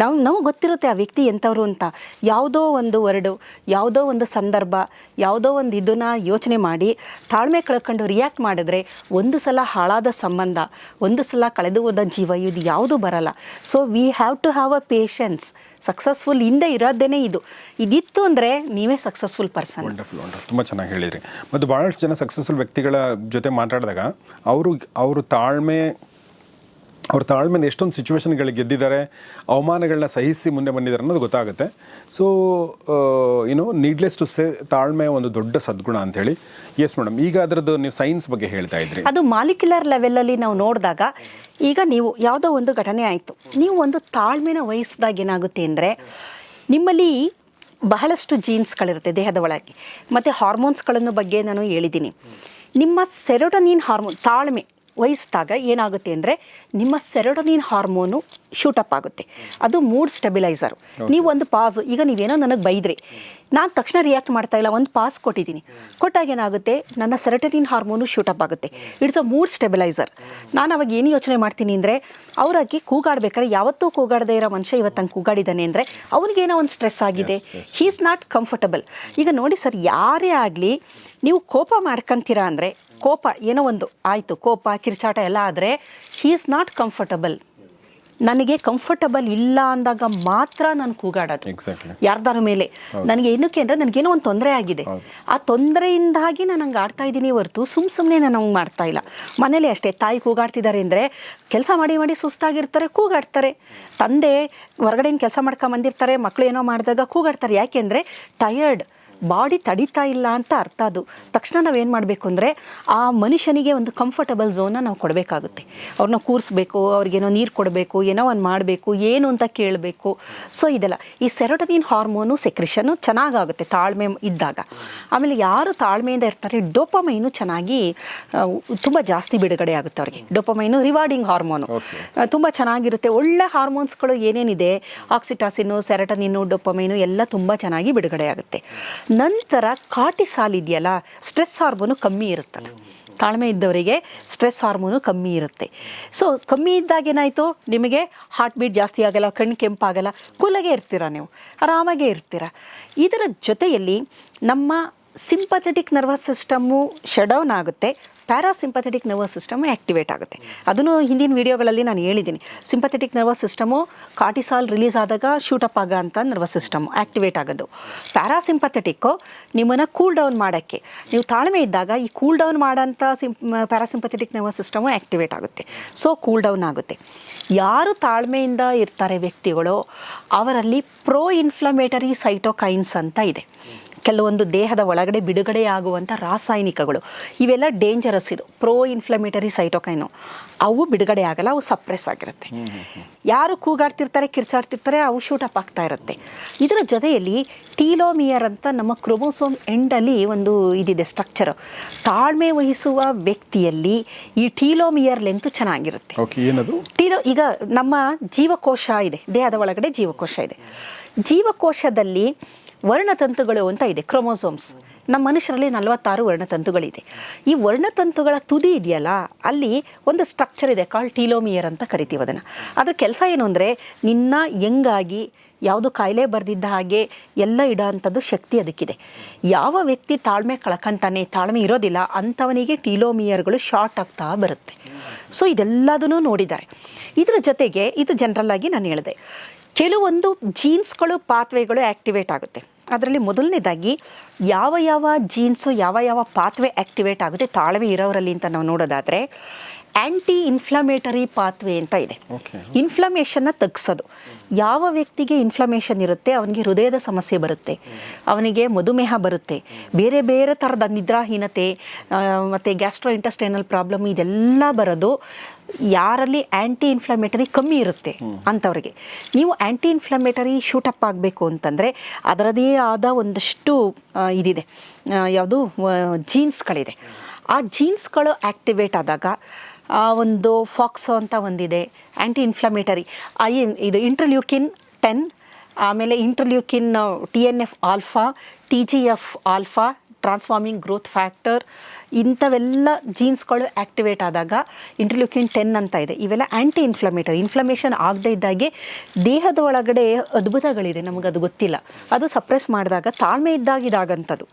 ನಾವು ನಮಗೆ ಗೊತ್ತಿರುತ್ತೆ ಆ ವ್ಯಕ್ತಿ ಎಂಥವ್ರು ಅಂತ. ಯಾವುದೋ ಒಂದು ವರ್ಡು, ಯಾವುದೋ ಒಂದು ಸಂದರ್ಭ, ಯಾವುದೋ ಒಂದು ಇದನ್ನು ಯೋಚನೆ ಮಾಡಿ ತಾಳ್ಮೆ ಕಳ್ಕೊಂಡು ರಿಯಾಕ್ಟ್ ಮಾಡಿದ್ರೆ ಒಂದು ಸಲ ಹಾಳಾದ ಸಂಬಂಧ, ಒಂದು ಸಲ ಕಳೆದು ಹೋದ ಜೀವ ಇದು ಯಾವುದೂ ಬರಲ್ಲ. So we have to have a patience successful ಹಿಂದೆ ಇರೋದೇನೆ ಇದು. ಇದಿತ್ತು ಅಂದರೆ ನೀವೇ ಸಕ್ಸಸ್ಫುಲ್ ಪರ್ಸನ್ ವಂಡರ್ಫುಲ್ ವಂಡರ್ಫುಲ್ ತುಂಬ ಚೆನ್ನಾಗಿ ಹೇಳಿದ್ರಿ. ಮತ್ತು ಭಾಳಷ್ಟು ಜನ ಸಕ್ಸಸ್ಫುಲ್ ವ್ಯಕ್ತಿಗಳ ಜೊತೆ ಮಾತಾಡಿದಾಗ, ಅವರು ಅವರು ತಾಳ್ಮೆ ಅವ್ರ ತಾಳ್ಮೆಯಿಂದ ಎಷ್ಟೊಂದು ಸಿಚುವೇಶನ್ಗಳಿಗೆ ಗೆದ್ದಿದ್ದಾರೆ, ಅವಮಾನಗಳನ್ನ ಸಹಿಸಿ ಮುಂದೆ ಬಂದಿದ್ದಾರೆ ಅನ್ನೋದು ಗೊತ್ತಾಗುತ್ತೆ. ಸೊ ಏನು ನೀಡ್ಲೆಸ್ ಟು ಸೇ ತಾಳ್ಮೆ ಒಂದು ದೊಡ್ಡ ಸದ್ಗುಣ ಅಂತ ಹೇಳಿ ಎಸ್ ಮೇಡಮ್ ಈಗ ಅದರದ್ದು ನೀವು ಸೈನ್ಸ್ ಬಗ್ಗೆ ಹೇಳ್ತಾ ಇದ್ರಿ. ಅದು ಮಾಲಿಕ್ಯುಲರ್ ಲೆವೆಲಲ್ಲಿ ನಾವು ನೋಡಿದಾಗ ಈಗ ನೀವು ಯಾವುದೋ ಒಂದು ಘಟನೆ ಆಯಿತು. ನೀವು ಒಂದು ತಾಳ್ಮೆನ ವಹಿಸಿದಾಗ ಏನಾಗುತ್ತೆ ಅಂದರೆ, ನಿಮ್ಮಲ್ಲಿ ಬಹಳಷ್ಟು ಜೀನ್ಸ್ಗಳಿರುತ್ತೆ ದೇಹದ ಒಳಗೆ. ಮತ್ತು ಹಾರ್ಮೋನ್ಸ್ಗಳನ್ನು ಬಗ್ಗೆ ನಾನು ಹೇಳಿದ್ದೀನಿ ನಿಮ್ಮ ಸೆರೋಟನಿನ್ ಹಾರ್ಮೋನ್ ತಾಳ್ಮೆ ವಹಿಸಿದಾಗ ಏನಾಗುತ್ತೆ ಅಂದರೆ ನಿಮ್ಮ ಸೆರೋಟನಿನ್ ಹಾರ್ಮೋನು ಶೂಟಪ್ ಆಗುತ್ತೆ. ಅದು ಮೂಡ್ ಸ್ಟೆಬಿಲೈಸರ್ ನೀವು ಒಂದು ಪಾಸ್ ಈಗ ನೀವೇನೋ ನನಗೆ ಬೈದ್ರಿ. ನಾನು ತಕ್ಷಣ ರಿಯಾಕ್ಟ್ ಮಾಡ್ತಾ ಇಲ್ಲ ಒಂದು ಪಾಸ್ ಕೊಟ್ಟಿದ್ದೀನಿ. ಕೊಟ್ಟಾಗ ಏನಾಗುತ್ತೆ? ನನ್ನ ಸೆರಟನಿನ್ ಹಾರ್ಮೋನು ಶೂಟಪ್ ಆಗುತ್ತೆ. ಇಟ್ಸ್ ಅ ಮೂಡ್ ಸ್ಟೆಬಿಲೈಸರ್ ನಾನು ಅವಾಗ ಏನು ಯೋಚನೆ ಮಾಡ್ತೀನಿ ಅಂದರೆ ಅವರಾಗಿ ಕೂಗಾಡ್ಬೇಕಾದ್ರೆ ಯಾವತ್ತೂ ಕೂಗಾಡದೇ ಇರೋ ಮನುಷ್ಯ ಇವತ್ತು ಕೂಗಾಡಿದ್ದಾನೆ ಅಂದರೆ ಅವನಿಗೇನೋ ಒಂದು ಸ್ಟ್ರೆಸ್ ಆಗಿದೆ. ಹೀ ಈಸ್ ನಾಟ್ ಕಂಫರ್ಟಬಲ್ ಈಗ ನೋಡಿ ಸರ್ ಯಾರೇ ಆಗಲಿ ನೀವು ಕೋಪ ಮಾಡ್ಕಂತೀರಾ ಅಂದರೆ ಕೋಪ ಏನೋ ಒಂದು ಆಯಿತು ಕೋಪ ಕಿರ್ಚಾಟ ಎಲ್ಲ ಆದರೆ ಹೀ ಇಸ್ ನಾಟ್ ಕಂಫರ್ಟಬಲ್ ನನಗೆ ಕಂಫರ್ಟಬಲ್ ಇಲ್ಲ ಅಂದಾಗ ಮಾತ್ರ ನಾನು ಕೂಗಾಡೋದು. ಯಾರ್ದಾರ ಮೇಲೆ. ನನಗೆ ಏನಕ್ಕೆ ಅಂದರೆ ನನಗೇನೋ ಒಂದು ತೊಂದರೆ ಆಗಿದೆ. ಆ ತೊಂದರೆಯಿಂದಾಗಿ ನಾನು ಹಂಗೆ ಆಡ್ತಾ ಇದ್ದೀನಿ ಹೊರತು ಸುಮ್ಮ ಸುಮ್ಮನೆ ನಾನು ಹಂಗೆ ಮಾಡ್ತಾ ಇಲ್ಲ. ಮನೇಲಿ ಅಷ್ಟೇ ತಾಯಿ ಕೂಗಾಡ್ತಿದ್ದಾರೆ ಅಂದರೆ ಕೆಲಸ ಮಾಡಿ ಮಾಡಿ ಸುಸ್ತಾಗಿರ್ತಾರೆ ಕೂಗಾಡ್ತಾರೆ. ತಂದೆ ಹೊರಗಡೆಯಿಂದ ಕೆಲಸ ಮಾಡ್ಕೊಂಬಂದಿರ್ತಾರೆ ಮಕ್ಕಳು ಏನೋ ಮಾಡಿದಾಗ ಕೂಗಾಡ್ತಾರೆ. ಯಾಕೆಂದರೆ ಟಯರ್ಡ್ ಬಾಡಿ ತಡಿತಾ ಇಲ್ಲ ಅಂತ ಅರ್ಥ ಅದು. ತಕ್ಷಣ ನಾವೇನು ಮಾಡಬೇಕು ಅಂದರೆ ಆ ಮನುಷ್ಯನಿಗೆ ಒಂದು ಕಂಫರ್ಟಬಲ್ ಝೋನ್ನ ನಾವು ಕೊಡಬೇಕಾಗುತ್ತೆ. ಅವ್ರನ್ನ ಕೂರಿಸ್ಬೇಕು ಅವ್ರಿಗೇನೋ ನೀರು ಕೊಡಬೇಕು ಏನೋ ಒಂದು ಮಾಡಬೇಕು ಏನು ಅಂತ ಕೇಳಬೇಕು. ಸೊ ಇದೆಲ್ಲ. ಈ ಸೆರೋಟನಿನ್ ಹಾರ್ಮೋನು ಸೆಕ್ರಿಷನು ಚೆನ್ನಾಗಾಗುತ್ತೆ ತಾಳ್ಮೆ ಇದ್ದಾಗ. ಆಮೇಲೆ ಯಾರು ತಾಳ್ಮೆಯಿಂದ ಇರ್ತಾರೆ ಡೋಪಮೈನು ಚೆನ್ನಾಗಿ ತುಂಬ ಜಾಸ್ತಿ ಬಿಡುಗಡೆ ಆಗುತ್ತೆ ಅವ್ರಿಗೆ. ಡೋಪಮೈನು ರಿವಾರ್ಡಿಂಗ್ ಹಾರ್ಮೋನು ತುಂಬ ಚೆನ್ನಾಗಿರುತ್ತೆ. ಒಳ್ಳೆ ಹಾರ್ಮೋನ್ಸ್ಗಳು ಏನೇನಿದೆ ಆಕ್ಸಿಟಾಸಿನು ಸೆರಟನಿನ್ನು ಡೊಪಮೈನು ಎಲ್ಲ ತುಂಬ ಚೆನ್ನಾಗಿ ಬಿಡುಗಡೆ ಆಗುತ್ತೆ. ನಂತರ ಕಾರ್ಟಿಸಾಲ್ ಇದೆಯಲ್ಲ ಸ್ಟ್ರೆಸ್ ಹಾರ್ಮೋನು ಕಮ್ಮಿ ಇರುತ್ತದೆ ತಾಳ್ಮೆ ಇದ್ದವರಿಗೆ ಸ್ಟ್ರೆಸ್ ಹಾರ್ಮೋನು ಕಮ್ಮಿ ಇರುತ್ತೆ. ಸೊ ಕಮ್ಮಿ ಇದ್ದಾಗ ಏನಾಯಿತು? ನಿಮಗೆ ಹಾರ್ಟ್ ಬೀಟ್ ಜಾಸ್ತಿ ಆಗಲ್ಲ, ಕಣ್ಣು ಕೆಂಪಾಗಲ್ಲ, ಕೂಲಾಗೆ ಇರ್ತೀರ ನೀವು, ಆರಾಮಾಗೇ ಇರ್ತೀರ. ಇದರ ಜೊತೆಯಲ್ಲಿ ನಮ್ಮ ಸಿಂಪಥೆಟಿಕ್ ನರ್ವಸ್ ಸಿಸ್ಟಮ್ಮು ಶಡೌನ್ ಆಗುತ್ತೆ. ಪ್ಯಾರಾಸಿಂಪಥೆಟಿಕ್ ನರ್ವಸ್ ಸಿಸ್ಟಮ್ ಆಕ್ಟಿವೇಟ್ ಆಗುತ್ತೆ. ಅದನ್ನು ಹಿಂದಿನ ವೀಡಿಯೋಗಳಲ್ಲಿ ನಾನು ಹೇಳಿದ್ದೀನಿ. Sympathetic nervous system cortisol release ಆದಾಗ ಶೂಟಪ್ ಆಗ ಅಂತ ನರ್ವಸ್ ಸಿಸ್ಟಮ್ ಆ್ಯಕ್ಟಿವೇಟ್ ಆಗೋದು. ಪ್ಯಾರಾಸಿಂಪಥೆಟಿಕ್ಕು ನಿಮ್ಮನ್ನು ಕೂಲ್ ಡೌನ್ ಮಾಡೋಕ್ಕೆ. ನೀವು ತಾಳ್ಮೆ ಇದ್ದಾಗ ಈ ಕೂಲ್ ಡೌನ್ ಮಾಡೋಂಥ ಸಿಂ ಪ್ಯಾರಾಸಿಂಪಥೆಟಿಕ್ ನರ್ವಸ್ ಸಿಸ್ಟಮು ಆ್ಯಕ್ಟಿವೇಟ್ ಆಗುತ್ತೆ. ಸೊ ಕೂಲ್ ಡೌನ್ ಆಗುತ್ತೆ. ಯಾರು ತಾಳ್ಮೆಯಿಂದ ಇರ್ತಾರೆ ವ್ಯಕ್ತಿಗಳು, ಅವರಲ್ಲಿ ಪ್ರೋ ಇನ್ಫ್ಲಮೇಟರಿ ಸೈಟೋಕೈನ್ಸ್ ಅಂತ ಇದೆ. ಕೆಲವೊಂದು ದೇಹದ ಒಳಗಡೆ ಬಿಡುಗಡೆ ಆಗುವಂಥ ರಾಸಾಯನಿಕಗಳು ಇವೆಲ್ಲ ಡೇಂಜರಸ್ ಇದು. ಪ್ರೋ ಇನ್ಫ್ಲಮೇಟರಿ ಸೈಟೋಕೈನು ಅವು ಬಿಡುಗಡೆ ಆಗಲ್ಲ ಅವು ಸಪ್ರೆಸ್ ಆಗಿರುತ್ತೆ. ಯಾರು ಕೂಗಾಡ್ತಿರ್ತಾರೆ ಕಿರ್ಚಾಡ್ತಿರ್ತಾರೆ ಅವು ಶೂಟಪ್ ಆಗ್ತಾ ಇರುತ್ತೆ. ಇದರ ಜೊತೆಯಲ್ಲಿ ಟೀಲೋಮಿಯರ್ ಅಂತ ನಮ್ಮ ಕ್ರೋಮೋಸೋಮ್ ಎಂಡಲ್ಲಿ ಒಂದು ಇದಿದೆ ಸ್ಟ್ರಕ್ಚರ್ ತಾಳ್ಮೆ ವಹಿಸುವ ವ್ಯಕ್ತಿಯಲ್ಲಿ ಈ ಟೀಲೋಮಿಯರ್ ಲೆಂತ್ ಚೆನ್ನಾಗಿರುತ್ತೆ. ಟೀಲೋ ಈಗ ನಮ್ಮ ಜೀವಕೋಶ ಇದೆ ದೇಹದ ಒಳಗಡೆ ಜೀವಕೋಶ ಇದೆ. ಜೀವಕೋಶದಲ್ಲಿ ವರ್ಣತಂತುಗಳು ಅಂತ ಇದೆ, ಕ್ರೋಮೋಸೋಮ್ಸ್. ನಮ್ಮ ಮನುಷ್ಯರಲ್ಲಿ ನಲವತ್ತಾರು ವರ್ಣತಂತುಗಳಿದೆ. ಈ ವರ್ಣತಂತುಗಳ ತುದಿ ಇದೆಯಲ್ಲ, ಅಲ್ಲಿ ಒಂದು ಸ್ಟ್ರಕ್ಚರ್ ಇದೆ ಕಾಲ್ ಟೀಲೋಮಿಯರ್ ಅಂತ ಕರಿತೀವಿ ಅದನ್ನು. ಅದರ ಕೆಲಸ ಏನು ಅಂದರೆ, ನಿನ್ನ ಯಂಗಾಗಿ ಯಾವುದು ಕಾಯಿಲೆ ಬರೆದಿದ್ದ ಹಾಗೆ ಎಲ್ಲ ಇಡೋ ಅಂಥದ್ದು ಶಕ್ತಿ ಅದಕ್ಕಿದೆ. ಯಾವ ವ್ಯಕ್ತಿ ತಾಳ್ಮೆ ಕಳ್ಕೊಂತಾನೆ, ತಾಳ್ಮೆ ಇರೋದಿಲ್ಲ, ಅಂಥವನಿಗೆ ಟೀಲೋಮಿಯರ್ಗಳು ಶಾರ್ಟ್ ಆಗ್ತಾ ಬರುತ್ತೆ. ಸೊ ಇದೆಲ್ಲದನ್ನೂ ನೋಡಿದ್ದಾರೆ. ಇದರ ಜೊತೆಗೆ, ಇದು ಜನರಲ್ ನಾನು ಹೇಳಿದೆ. ಕೆಲವೊಂದು ಜೀನ್ಸ್ಗಳು ಪಾತ್ವೆಗಳು ಆ್ಯಕ್ಟಿವೇಟ್ ಆಗುತ್ತೆ. ಅದರಲ್ಲಿ ಮೊದಲನೇದಾಗಿ ಯಾವ ಯಾವ ಜೀನ್ಸು ಯಾವ ಯಾವ ಪಾತ್ವೆ ಆ್ಯಕ್ಟಿವೇಟ್ ಆಗುತ್ತೆ ತಾಳ್ಮೆ ಇರೋರಲ್ಲಿ ಅಂತ ನಾವು ನೋಡೋದಾದರೆ ಆ್ಯಂಟಿ ಇನ್ಫ್ಲಮೇಟರಿ ಪಾತ್ವೆ ಅಂತ ಇದೆ. ಇನ್ಫ್ಲಮೇಷನ್ನ ತಗ್ಸೋದು. ಯಾವ ವ್ಯಕ್ತಿಗೆ ಇನ್ಫ್ಲಮೇಷನ್ ಇರುತ್ತೆ ಅವನಿಗೆ ಹೃದಯದ ಸಮಸ್ಯೆ ಬರುತ್ತೆ ಅವನಿಗೆ ಮಧುಮೇಹ ಬರುತ್ತೆ ಬೇರೆ ಬೇರೆ ಥರದ ನಿದ್ರಾಹೀನತೆ ಮತ್ತು ಗ್ಯಾಸ್ಟ್ರೋ ಇಂಟಸ್ಟೈನಲ್ ಪ್ರಾಬ್ಲಮ್ ಇದೆಲ್ಲ ಬರೋದು ಯಾರಲ್ಲಿ ಆ್ಯಂಟಿ ಇನ್ಫ್ಲಮೇಟರಿ ಕಮ್ಮಿ ಇರುತ್ತೆ ಅಂಥವ್ರಿಗೆ ನೀವು ಆ್ಯಂಟಿ ಇನ್ಫ್ಲಮೇಟರಿ ಶೂಟಪ್ ಆಗಬೇಕು ಅಂತಂದರೆ ಅದರದೇ ಆದ ಒಂದಷ್ಟು ಇದಿದೆ. ಯಾವುದು ಜೀನ್ಸ್ಗಳಿದೆ ಆ ಜೀನ್ಸ್ಗಳು ಆ್ಯಕ್ಟಿವೇಟ್ ಆದಾಗ ಒಂದು ಫಾಕ್ಸೋ ಅಂತ ಒಂದಿದೆ ಆ್ಯಂಟಿ ಇನ್ಫ್ಲಮೇಟರಿ ಐ ಇದು ಇಂಟ್ರಲ್ಯೂಕಿನ್ ಟೆನ್ ಆಮೇಲೆ interleukin T N F alpha T G F alpha transforming growth factor ಇಂಥವೆಲ್ಲ ಜೀನ್ಸ್ಗಳು ಆ್ಯಕ್ಟಿವೇಟ್ ಆದಾಗ ಇಂಟ್ರಲ್ಯೂಕಿನ್ ಟೆನ್ ಅಂತ ಇದೆ. ಇವೆಲ್ಲ ಆ್ಯಂಟಿ ಇನ್ಫ್ಲಮೇಟರಿ ಇನ್ಫ್ಲಮೇಷನ್ ಆಗದೇ ಇದ್ದಾಗೆ ದೇಹದ ಒಳಗಡೆ ಅದ್ಭುತಗಳಿದೆ ನಮಗೆ ಅದು ಗೊತ್ತಿಲ್ಲ. ಅದು ಸಪ್ರೆಸ್ ಮಾಡಿದಾಗ ತಾಳ್ಮೆ ಇದ್ದಾಗ ಇದಾಗಂಥದ್ದು.